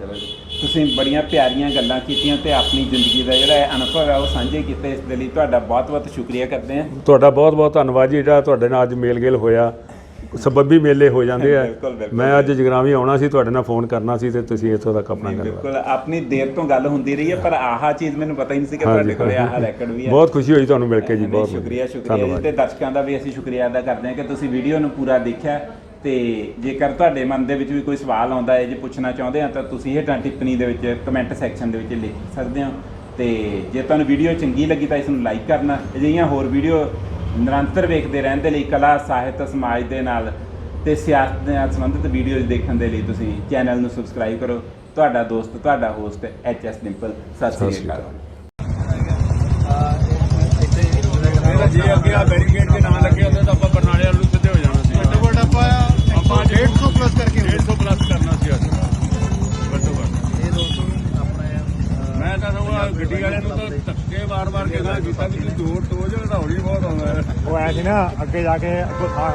ਚਲੋ ਜੀ। ਤੁਸੀਂ ਬੜੀਆਂ ਪਿਆਰੀਆਂ ਗੱਲਾਂ ਕੀਤੀਆਂ ਤੇ ਆਪਣੀ ਜ਼ਿੰਦਗੀ ਦਾ ਜਿਹੜਾ ਅਨੁਭਵ ਹੈ ਉਹ ਸਾਂਝੇ ਕੀਤੇ। ਇਸ ਦੇ ਲਈ ਤੁਹਾਡਾ ਬਹੁਤ-ਬਹੁਤ ਸ਼ੁਕਰੀਆ ਕਰਦੇ ਹਾਂ। ਤੁਹਾਡਾ ਬਹੁਤ ਬਹੁਤ ਧੰਨਵਾਦ ਜੀ ਜਿਹੜਾ ਤੁਹਾਡੇ ਨਾਲ ਅੱਜ ਮੇਲ ਗੇਲ ਹੋਇਆ। ਸਬੱਬੀ ਮੇਲੇ ਹੋ ਜਾਂਦੇ ਆ। ਮੈਂ ਅੱਜ ਜਗਰਾਵੀ ਆਉਣਾ ਸੀ ਤੁਹਾਡੇ ਨਾਲ ਫੋਨ ਕਰਨਾ ਸੀ ਤੇ ਤੁਸੀਂ ਇੱਥੋਂ ਤੱਕ ਆਪਣਾ ਕਰ ਲਿਆ ਬਿਲਕੁਲ ਆਪਣੀ ਦੇਰ ਤੋਂ ਗੱਲ ਹੁੰਦੀ ਰਹੀ ਹੈ ਪਰ ਆਹ ਚੀਜ਼ ਮੈਨੂੰ ਪਤਾ ਹੀ ਨਹੀਂ ਸੀ ਕਿ ਤੁਹਾਡੇ ਕੋਲੇ ਆਹ ਰੈਕੋਰਡ ਵੀ ਹੈ। ਬਹੁਤ ਖੁਸ਼ੀ ਹੋਈ ਤੁਹਾਨੂੰ ਮਿਲ ਕੇ ਜੀ ਬਹੁਤ ਸ਼ੁਕਰੀਆ ਸ਼ੁਕਰੀਆ ਤੇ ਦਰਸ਼ਕਾਂ ਦਾ ਵੀ ਅਸੀਂ ਸ਼ੁਕਰੀਆ ਅਦਾ ਕਰਦੇ ਹਾਂ ਕਿ ਤੁਸੀਂ ਵੀਡੀਓ ਨੂੰ ਪੂਰਾ ਦੇਖਿਆ। ਤੇ ਜੇਕਰ ਤੁਹਾਡੇ ਮਨ ਦੇ ਵਿੱਚ ਵੀ ਕੋਈ ਸਵਾਲ ਆਉਂਦਾ ਹੈ ਜੇ ਪੁੱਛਣਾ ਚਾਹੁੰਦੇ ਆ ਤਾਂ ਤੁਸੀਂ ਹੇਠਾਂ ਟਿੱਪਣੀ ਦੇ ਵਿੱਚ ਕਮੈਂਟ ਸੈਕਸ਼ਨ ਦੇ ਵਿੱਚ ਲਿਖ ਸਕਦੇ ਹੋ। ਤੇ ਜੇ ਤੁਹਾਨੂੰ ਵੀਡੀਓ ਚੰਗੀ ਲੱਗੀ ਤਾਂ ਇਸ ਨੂੰ ਲਾਈਕ ਕਰਨਾ। ਅਜਿਹੀਆਂ ਹੋਰ ਵੀਡੀਓ ਨਿਰੰਤਰ ਵੇਖਦੇ ਰਹਿਣ ਦੇ ਲਈ ਕਲਾ ਸਾਹਿਤ ਸਮਾਜ ਦੇ ਨਾਲ ਤੇ ਸਿਆਸਤ ਦੇ ਨਾਲ ਸੰਬੰਧਿਤ ਵੀਡੀਓਜ਼ ਦੇਖਣ ਦੇ ਲਈ ਤੁਸੀਂ ਚੈਨਲ ਨੂੰ ਸਬਸਕ੍ਰਾਈਬ ਕਰੋ। ਤੁਹਾਡਾ ਦੋਸਤ ਤੁਹਾਡਾ host H S Dimple Sat Sri ਅਕਾਲ। ਜੇ ਅੱਗੇ ਆ ਬੈਰੀਕੇਡ ਦੇ ਨਾਲ ਲੱਗੇ ਹੁੰਦੇ ਤਾਂ ਗੱਡੀ ਵਾਲਿਆਂ ਨੂੰ ਤਾਂ ਧੱਕੇ ਵਾਰ-ਵਾਰ ਕਿਹਾ ਕੀਤਾ ਵੀ ਤੁਸੀਂ ਦੂਰ ਤੋਂ ਜੋ ਬਹੁਤ ਆਉਂਦਾ ਹੈ। ਉਹ ਐ ਸੀ ਨਾ, ਅੱਗੇ ਜਾ ਕੇ ਅੱਗੋਂ ਥਾਂ